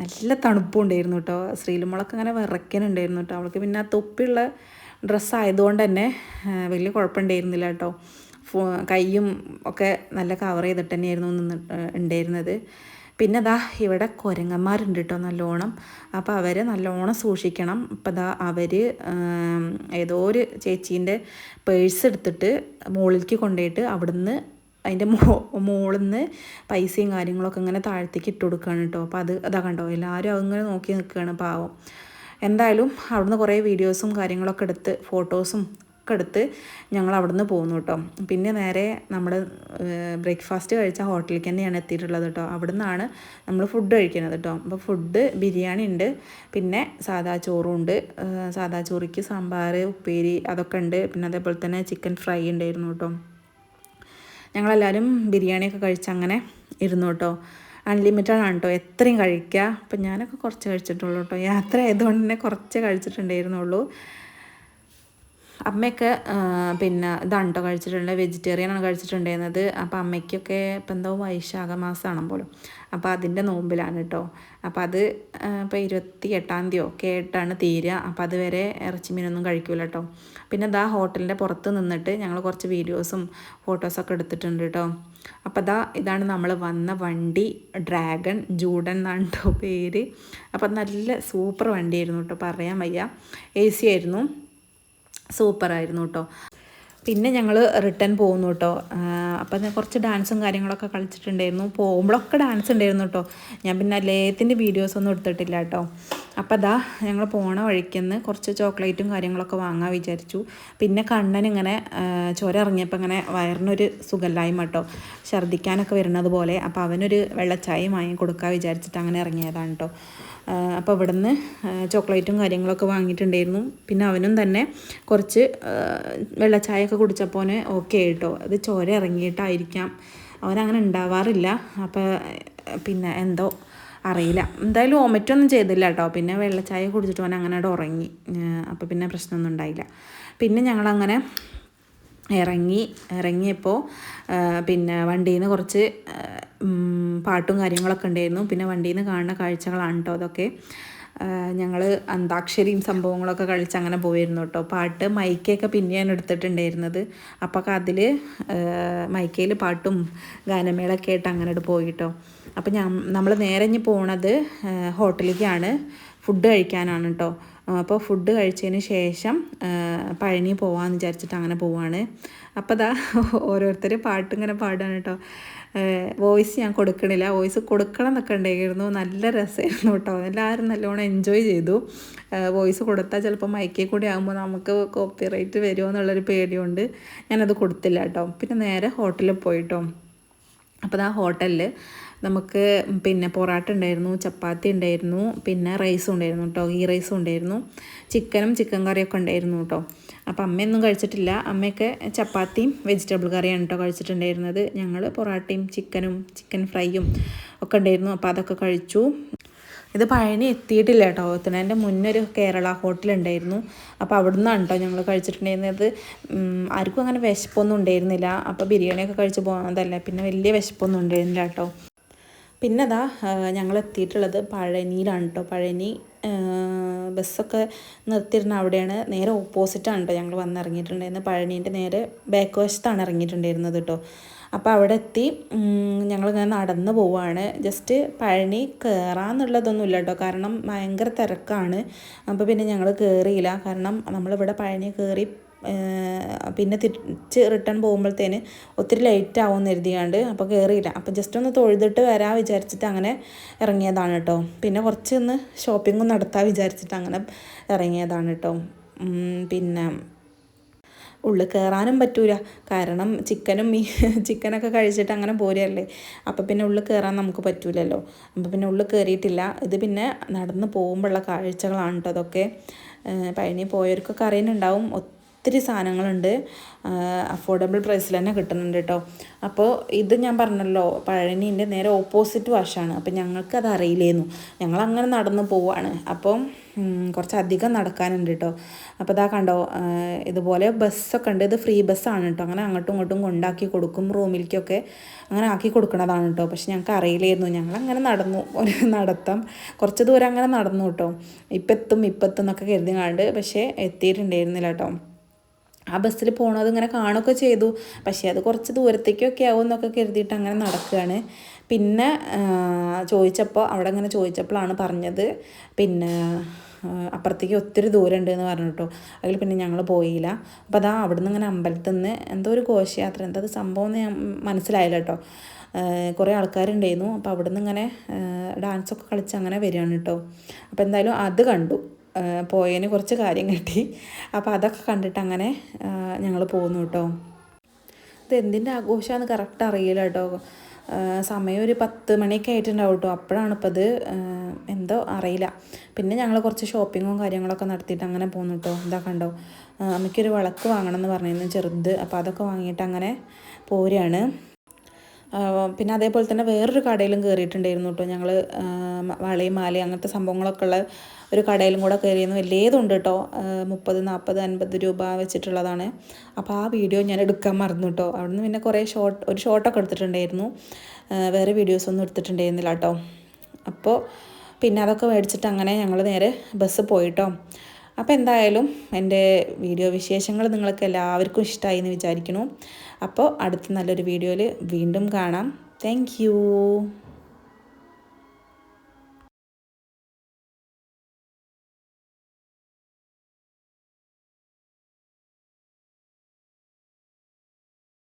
നല്ല തണുപ്പും തണുപ്പുണ്ടായിരുന്നു കേട്ടോ. ശ്രീലുമളൊക്കെ അങ്ങനെ വിറയ്ക്കാനുണ്ടായിരുന്നു കേട്ടോ. അവൾക്ക് പിന്നെ ആ തൊപ്പിയുള്ള ഡ്രസ്സ് ആയതുകൊണ്ട് തന്നെ വലിയ കുഴപ്പമുണ്ടായിരുന്നില്ല കേട്ടോ. കൈയും ഒക്കെ നല്ല കവർ ചെയ്തിട്ട് തന്നെയായിരുന്നു ഉണ്ടായിരുന്നത്. പിന്നെ ദാ ഇവിടെ കുരങ്ങന്മാരുണ്ട് കേട്ടോ നല്ലോണം. അപ്പോൾ അവരെ നല്ലോണം സൂക്ഷിക്കണം. അപ്പോൾ ദാ അവർ ഏതോ ഒരു ചേച്ചീന്റെ പേഴ്സ് എടുത്തിട്ട് മുകളിലേക്ക് കൊണ്ടുപോയിട്ട് അവിടുന്ന് അതിന്റെ മോ മുകളിൽ നിന്ന് പൈസയും കാര്യങ്ങളൊക്കെ ഇങ്ങനെ താഴത്തേക്ക് ഇട്ട് കൊടുക്കുകയാണ് കേട്ടോ. അപ്പോൾ അത് അതാ കണ്ടോ എല്ലാവരും അങ്ങനെ നോക്കി നിൽക്കുകയാണ് പാവം. എന്തായാലും അവിടുന്ന് കുറേ വീഡിയോസും കാര്യങ്ങളൊക്കെ എടുത്ത് ഫോട്ടോസും ഒക്കെ എടുത്ത് ഞങ്ങൾ അവിടുന്ന് പോകുന്നു കേട്ടോ. പിന്നെ നേരെ നമ്മൾ ബ്രേക്ക്ഫാസ്റ്റ് കഴിച്ച ഹോട്ടലിലേക്ക് തന്നെയാണ് എത്തിയിട്ടുള്ളത് കേട്ടോ. അവിടെ നിന്നാണ് നമ്മൾ ഫുഡ് കഴിക്കുന്നത് കേട്ടോ. അപ്പോൾ ഫുഡ് ബിരിയാണി ഉണ്ട്. പിന്നെ സാദാ ചോറും ഉണ്ട്. സാദാ ചോറിക്ക് സാമ്പാർ ഉപ്പേരി അതൊക്കെ ഉണ്ട്. പിന്നെ അതേപോലെ തന്നെ ചിക്കൻ ഫ്രൈ ഉണ്ടായിരുന്നു കേട്ടോ. ഞങ്ങളെല്ലാവരും ബിരിയാണിയൊക്കെ കഴിച്ച് അങ്ങനെ ഇരുന്നു കേട്ടോ. അൺലിമിറ്റഡ് ആണ് കേട്ടോ. എത്രയും കഴിക്കുക അപ്പം ഞാനൊക്കെ കുറച്ച് കഴിച്ചിട്ടുള്ളൂ കേട്ടോ. യാത്ര ആയതുകൊണ്ട് തന്നെ കുറച്ച് കഴിച്ചിട്ടുണ്ടായിരുന്നുള്ളൂ. അമ്മയൊക്കെ പിന്നെ ഇതാണ് കേട്ടോ കഴിച്ചിട്ടുണ്ട് വെജിറ്റേറിയൻ ആണ് കഴിച്ചിട്ടുണ്ടായിരുന്നത്. അപ്പോൾ അമ്മയ്ക്കൊക്കെ ഇപ്പം എന്തോ വൈശാഖ മാസമാണ് പോലും. അപ്പോൾ അതിന്റെ നോമ്പിലാണ് കേട്ടോ അപ്പോൾ അത് ഇപ്പോൾ ഇരുപത്തി എട്ടാം തീയതി ഒക്കെ ആയിട്ടാണ് തീരുക. അപ്പോൾ അതുവരെ ഇറച്ചി മീനൊന്നും കഴിക്കില്ല കേട്ടോ പിന്നെ ഇതാ ഹോട്ടലിന്റെ പുറത്ത് നിന്നിട്ട് ഞങ്ങൾ കുറച്ച് വീഡിയോസും ഫോട്ടോസൊക്കെ എടുത്തിട്ടുണ്ട് കേട്ടോ അപ്പോൾ അതാ ഇതാണ് നമ്മൾ വന്ന വണ്ടി. ഡ്രാഗൺ ജൂഡൻ എന്നാണ് കേട്ടോ പേര്. അപ്പം നല്ല സൂപ്പർ വണ്ടിയായിരുന്നു കേട്ടോ പറയാൻ വയ്യ. എ സി ആയിരുന്നു. സൂപ്പറായിരുന്നു കേട്ടോ. പിന്നെ ഞങ്ങൾ റിട്ടേൺ പോകുന്നു കേട്ടോ. അപ്പം ഞാൻ കുറച്ച് ഡാൻസും കാര്യങ്ങളൊക്കെ കളിച്ചിട്ടുണ്ടായിരുന്നു. പോകുമ്പോഴൊക്കെ ഡാൻസ് ഉണ്ടായിരുന്നു കേട്ടോ. ഞാൻ പിന്നെ ലേത്തിന്റെ വീഡിയോസൊന്നും എടുത്തിട്ടില്ല കേട്ടോ. അപ്പോൾ അതാ ഞങ്ങൾ പോണ വഴിക്കുന്ന് കുറച്ച് ചോക്ലേറ്റും കാര്യങ്ങളൊക്കെ വാങ്ങാൻ വിചാരിച്ചു. പിന്നെ കണ്ണൻ ഇങ്ങനെ ചോര ഇറങ്ങിയപ്പോൾ ഇങ്ങനെ വയറിനൊരു സുഖമില്ലായ്മ കേട്ടോ ഛർദ്ദിക്കാനൊക്കെ വരുന്നത് പോലെ അപ്പോൾ അവനൊരു വെള്ളച്ചായയും വാങ്ങി കൊടുക്കാൻ വിചാരിച്ചിട്ട് അങ്ങനെ ഇറങ്ങിയതാണ് കേട്ടോ അപ്പോൾ ഇവിടുന്ന് ചോക്ലേറ്റും കാര്യങ്ങളൊക്കെ വാങ്ങിയിട്ടുണ്ടായിരുന്നു. പിന്നെ അവനും തന്നെ കുറച്ച് വെള്ളച്ചായയൊക്കെ കുടിച്ചപ്പോൾ ഓക്കെ കേട്ടോ അത് ചോര ഇറങ്ങിയിട്ടായിരിക്കാം. അവനങ്ങനെ ഉണ്ടാവാറില്ല അപ്പോൾ പിന്നെ എന്തോ അറിയില്ല. എന്തായാലും ഒമറ്റൊന്നും ചെയ്തില്ല കേട്ടോ പിന്നെ വെള്ളച്ചായ കുടിച്ചിട്ട് അവൻ അങ്ങനെ ഉറങ്ങി. അപ്പോൾ പിന്നെ പ്രശ്നമൊന്നും ഉണ്ടായില്ല. പിന്നെ ഞങ്ങളങ്ങനെ ഇറങ്ങി ഇറങ്ങിയപ്പോൾ പിന്നെ വണ്ടിയിൽ നിന്ന് കുറച്ച് പാട്ടും കാര്യങ്ങളൊക്കെ ഉണ്ടായിരുന്നു. പിന്നെ വണ്ടിയിൽ നിന്ന് കാണുന്ന കാഴ്ചകളാണ് കേട്ടോ അതൊക്കെ. ഞങ്ങൾ അന്താക്ഷരിയും സംഭവങ്ങളൊക്കെ കളിച്ച് അങ്ങനെ പോയിരുന്നു കേട്ടോ. പാട്ട് മൈക്കയൊക്കെ പിന്നെയാണ് എടുത്തിട്ടുണ്ടായിരുന്നത്. അപ്പോൾ അതിൽ മൈക്കയിൽ പാട്ടും ഗാനമേളൊക്കെ ആയിട്ട് അങ്ങനെ പോയി കേട്ടോ. അപ്പോൾ ഞാൻ നമ്മൾ നേരെ ഇനി പോണത് ഹോട്ടലിലേക്കാണ്. ഫുഡ് കഴിക്കാനാണ് കേട്ടോ. അപ്പോൾ ഫുഡ് കഴിച്ചതിന് ശേഷം പഴനി പോകാമെന്ന് വിചാരിച്ചിട്ട് അങ്ങനെ പോവാണ്. അപ്പോൾ അതാ ഓരോരുത്തർ പാട്ടിങ്ങനെ പാടാണ് കേട്ടോ. വോയിസ് ഞാൻ കൊടുക്കണില്ല. വോയിസ് കൊടുക്കണം എന്നൊക്കെ ഉണ്ടായിരുന്നു. നല്ല രസമായിരുന്നു കേട്ടോ. എല്ലാവരും നല്ലോണം എൻജോയ് ചെയ്തു. വോയിസ് കൊടുത്താൽ ചിലപ്പോൾ മൈക്കിൽ കൂടി ആകുമ്പോൾ നമുക്ക് കോപ്പി റൈറ്റ് വരുമോ എന്നുള്ളൊരു പേടിയുണ്ട്. ഞാനത് കൊടുത്തില്ല കേട്ടോ. പിന്നെ നേരെ ഹോട്ടലിൽ പോയിട്ടോ. അപ്പോൾ ആ ഹോട്ടലിൽ നമുക്ക് പിന്നെ പൊറാട്ട ഉണ്ടായിരുന്നു ചപ്പാത്തി ഉണ്ടായിരുന്നു പിന്നെ റൈസും ഉണ്ടായിരുന്നു കേട്ടോ. ഈ റൈസും ഉണ്ടായിരുന്നു. ചിക്കനും ചിക്കൻ കറിയൊക്കെ ഉണ്ടായിരുന്നു കേട്ടോ. അപ്പം അമ്മയൊന്നും കഴിച്ചിട്ടില്ല. അമ്മയൊക്കെ ചപ്പാത്തിയും വെജിറ്റബിൾ കറിയാണ് കേട്ടോ കഴിച്ചിട്ടുണ്ടായിരുന്നത്. ഞങ്ങൾ പൊറാട്ടയും ചിക്കനും ചിക്കൻ ഫ്രൈയും ഒക്കെ ഉണ്ടായിരുന്നു. അപ്പോൾ അതൊക്കെ കഴിച്ചു. ഇത് പഴനി എത്തിയിട്ടില്ല കേട്ടോ. മുന്നേ ഒരു കേരള ഹോട്ടലുണ്ടായിരുന്നു അപ്പോൾ അവിടെ നിന്നാണ് കേട്ടോ ഞങ്ങൾ കഴിച്ചിട്ടുണ്ടായിരുന്നത്. ആർക്കും അങ്ങനെ വിശപ്പൊന്നും ഉണ്ടായിരുന്നില്ല. അപ്പോൾ ബിരിയാണിയൊക്കെ കഴിച്ച് പോകുന്നതല്ല പിന്നെ വലിയ വിശപ്പൊന്നും ഉണ്ടായിരുന്നില്ല കേട്ടോ. പിന്നെ അതാ ഞങ്ങൾ എത്തിയിട്ടുള്ളത് പഴനിയിലാണ് കേട്ടോ. പഴനി ബസ്സൊക്കെ നിർത്തിയിരുന്ന അവിടെയാണ്. നേരെ ഓപ്പോസിറ്റാണ് കേട്ടോ ഞങ്ങൾ വന്നിറങ്ങിയിട്ടുണ്ടായിരുന്നത്. പഴനീന്റെ നേരെ ബാക്ക് വശത്താണ് ഇറങ്ങിയിട്ടുണ്ടായിരുന്നത് കേട്ടോ അപ്പോൾ അവിടെ എത്തി ഞങ്ങളിങ്ങനെ നടന്ന് പോവുകയാണ് ജസ്റ്റ് പഴനി കയറാന്നുള്ളതൊന്നുമില്ല കേട്ടോ കാരണം ഭയങ്കര തിരക്കാണ്. അപ്പോൾ പിന്നെ ഞങ്ങൾ കയറിയില്ല കാരണം നമ്മളിവിടെ പഴനി കയറി പിന്നെ തിരിച്ച് റിട്ടേൺ പോകുമ്പോഴത്തേന് ഒത്തിരി ലേറ്റ് ആവും എന്ന് എഴുതിയാണ്ട് അപ്പോൾ കയറിയില്ല അപ്പോൾ ജസ്റ്റ് ഒന്ന് തൊഴുതിട്ട് വരാൻ വിചാരിച്ചിട്ട് അങ്ങനെ ഇറങ്ങിയതാണ് കേട്ടോ. പിന്നെ കുറച്ച് ഒന്ന് ഷോപ്പിങ്ങും നടത്താൻ വിചാരിച്ചിട്ട് അങ്ങനെ ഇറങ്ങിയതാണ് കേട്ടോ. പിന്നെ ഉള്ളിൽ കയറാനും പറ്റൂല. കാരണം ചിക്കനും മീ ചിക്കനൊക്കെ കഴിച്ചിട്ട് അങ്ങനെ പോരല്ലേ. അപ്പോൾ പിന്നെ ഉള്ളിൽ കയറാൻ നമുക്ക് പറ്റൂലല്ലോ. അപ്പോൾ പിന്നെ ഉള്ളിൽ കയറിയിട്ടില്ല ഇത് പിന്നെ നടന്ന് പോകുമ്പോഴുള്ള കാഴ്ചകളാണ് കേട്ടോ അതൊക്കെ. പഴനി പോയവർക്കൊക്കെ അറിയുന്നുണ്ടാവും. ഒത്തിരി സാധനങ്ങളുണ്ട്. അഫോർഡബിൾ പ്രൈസിൽ തന്നെ കിട്ടുന്നുണ്ട് കേട്ടോ അപ്പോൾ ഇത് ഞാൻ പറഞ്ഞല്ലോ പഴനീന്റെ നേരെ ഓപ്പോസിറ്റ് വശമാണ് അപ്പോൾ ഞങ്ങൾക്ക് അത് അറിയില്ലായിരുന്നു ഞങ്ങൾ അങ്ങനെ നടന്നു പോവാണ്. അപ്പം കുറച്ചധികം നടക്കാനുണ്ട് കേട്ടോ അപ്പോൾ ഇതാ കണ്ടോ ഇതുപോലെ ബസ്സൊക്കെ ഉണ്ട്. ഇത് ഫ്രീ ബസ്സാണ് കേട്ടോ അങ്ങനെ അങ്ങോട്ടും ഇങ്ങോട്ടും കൊണ്ടാക്കി കൊടുക്കും. റൂമിലേക്കൊക്കെ അങ്ങനെ ആക്കി കൊടുക്കണതാണ് കേട്ടോ പക്ഷെ ഞങ്ങൾക്ക് അറിയില്ലായിരുന്നു ഞങ്ങൾ അങ്ങനെ നടന്നു ഒരു നടത്താം കുറച്ച് ദൂരം അങ്ങനെ നടന്നു കേട്ടോ ഇപ്പം എത്തും ഇപ്പം എന്നൊക്കെ കരുതി കണ്ട് പക്ഷേ എത്തിയിട്ടുണ്ടായിരുന്നില്ല കേട്ടോ ആ ബസ്സിൽ പോണത് ഇങ്ങനെ കാണുകയൊക്കെ ചെയ്തു. പക്ഷേ അത് കുറച്ച് ദൂരത്തേക്കൊക്കെ ആവും എന്നൊക്കെ കരുതിയിട്ട് അങ്ങനെ നടക്കുകയാണ്. പിന്നെ ചോദിച്ചപ്പോൾ അവിടെ അങ്ങനെ ചോദിച്ചപ്പോഴാണ് പറഞ്ഞത് പിന്നെ അപ്പുറത്തേക്ക് ഒത്തിരി ദൂരമുണ്ട് എന്ന് പറഞ്ഞു കേട്ടോ. അതിൽ പിന്നെ ഞങ്ങൾ പോയില്ല. അപ്പോൾ അതാ അവിടെ നിന്ന് ഇങ്ങനെ അമ്പലത്തിൽ നിന്ന് എന്തോ ഒരു ഘോഷയാത്ര എന്താ അത് സംഭവം എന്ന് ഞാൻ മനസ്സിലായില്ല കേട്ടോ. കുറേ ആൾക്കാരുണ്ടായിരുന്നു. അപ്പോൾ നിന്ന് ഇങ്ങനെ ഡാൻസൊക്കെ കളിച്ച് അങ്ങനെ വരികയാണ് കേട്ടോ. അപ്പോൾ എന്തായാലും അത് കണ്ടു. പോയതിന് കുറച്ച് കാര്യം കിട്ടി. അപ്പോൾ അതൊക്കെ കണ്ടിട്ട് അങ്ങനെ ഞങ്ങൾ പോന്നു കേട്ടോ ഇത് എന്തിന്റെ ആഘോഷമാണെന്ന് കറക്റ്റ് അറിയില്ല കേട്ടോ സമയം ഒരു പത്ത് മണിയൊക്കെ ആയിട്ടുണ്ടാവും കേട്ടോ അപ്പോഴാണ് ഇപ്പോൾ ഇത് എന്തോ അറിയില്ല. പിന്നെ ഞങ്ങൾ കുറച്ച് ഷോപ്പിങ്ങും കാര്യങ്ങളൊക്കെ നടത്തിയിട്ട് അങ്ങനെ പോന്നു കേട്ടോ എന്താ കണ്ടോ? അമ്മയ്ക്കൊരു വിളക്ക് വാങ്ങണം എന്ന് പറഞ്ഞിരുന്നു ചെറുത്. അപ്പോൾ അതൊക്കെ വാങ്ങിയിട്ട് അങ്ങനെ പോരുകയാണ് ആ, പിന്നെ അതേപോലെ തന്നെ വേറൊരു കടയിലും കയറിയിട്ടുണ്ടായിരുന്നു കേട്ടോ. ഞങ്ങൾ വളയും മാലയും അങ്ങനത്തെ സംഭവങ്ങളൊക്കെ ഉള്ള ഒരു കടയിലും കൂടെ കയറിയിരുന്നു വലിയതുണ്ട് കേട്ടോ. മുപ്പത് നാൽപ്പത് അൻപത് രൂപ വെച്ചിട്ടുള്ളതാണ്. അപ്പോൾ ആ വീഡിയോ ഞാൻ എടുക്കാൻ മറന്നു കേട്ടോ. അവിടുന്ന് പിന്നെ കുറേ ഷോർട്ട് ഒരു ഷോർട്ടൊക്കെ എടുത്തിട്ടുണ്ടായിരുന്നു. വേറെ വീഡിയോസൊന്നും എടുത്തിട്ടുണ്ടായിരുന്നില്ല കേട്ടോ. അപ്പോൾ പിന്നെ അതൊക്കെ മേടിച്ചിട്ട് അങ്ങനെ ഞങ്ങൾ നേരെ ബസ് പോയിട്ടോ. അപ്പോൾ എന്തായാലും എന്റെ വീഡിയോ വിശേഷങ്ങൾ നിങ്ങൾക്ക് എല്ലാവർക്കും ഇഷ്ടമായി എന്ന് വിചാരിക്കുന്നു. അപ്പോൾ അടുത്ത നല്ലൊരു വീഡിയോയിൽ വീണ്ടും കാണാം. താങ്ക്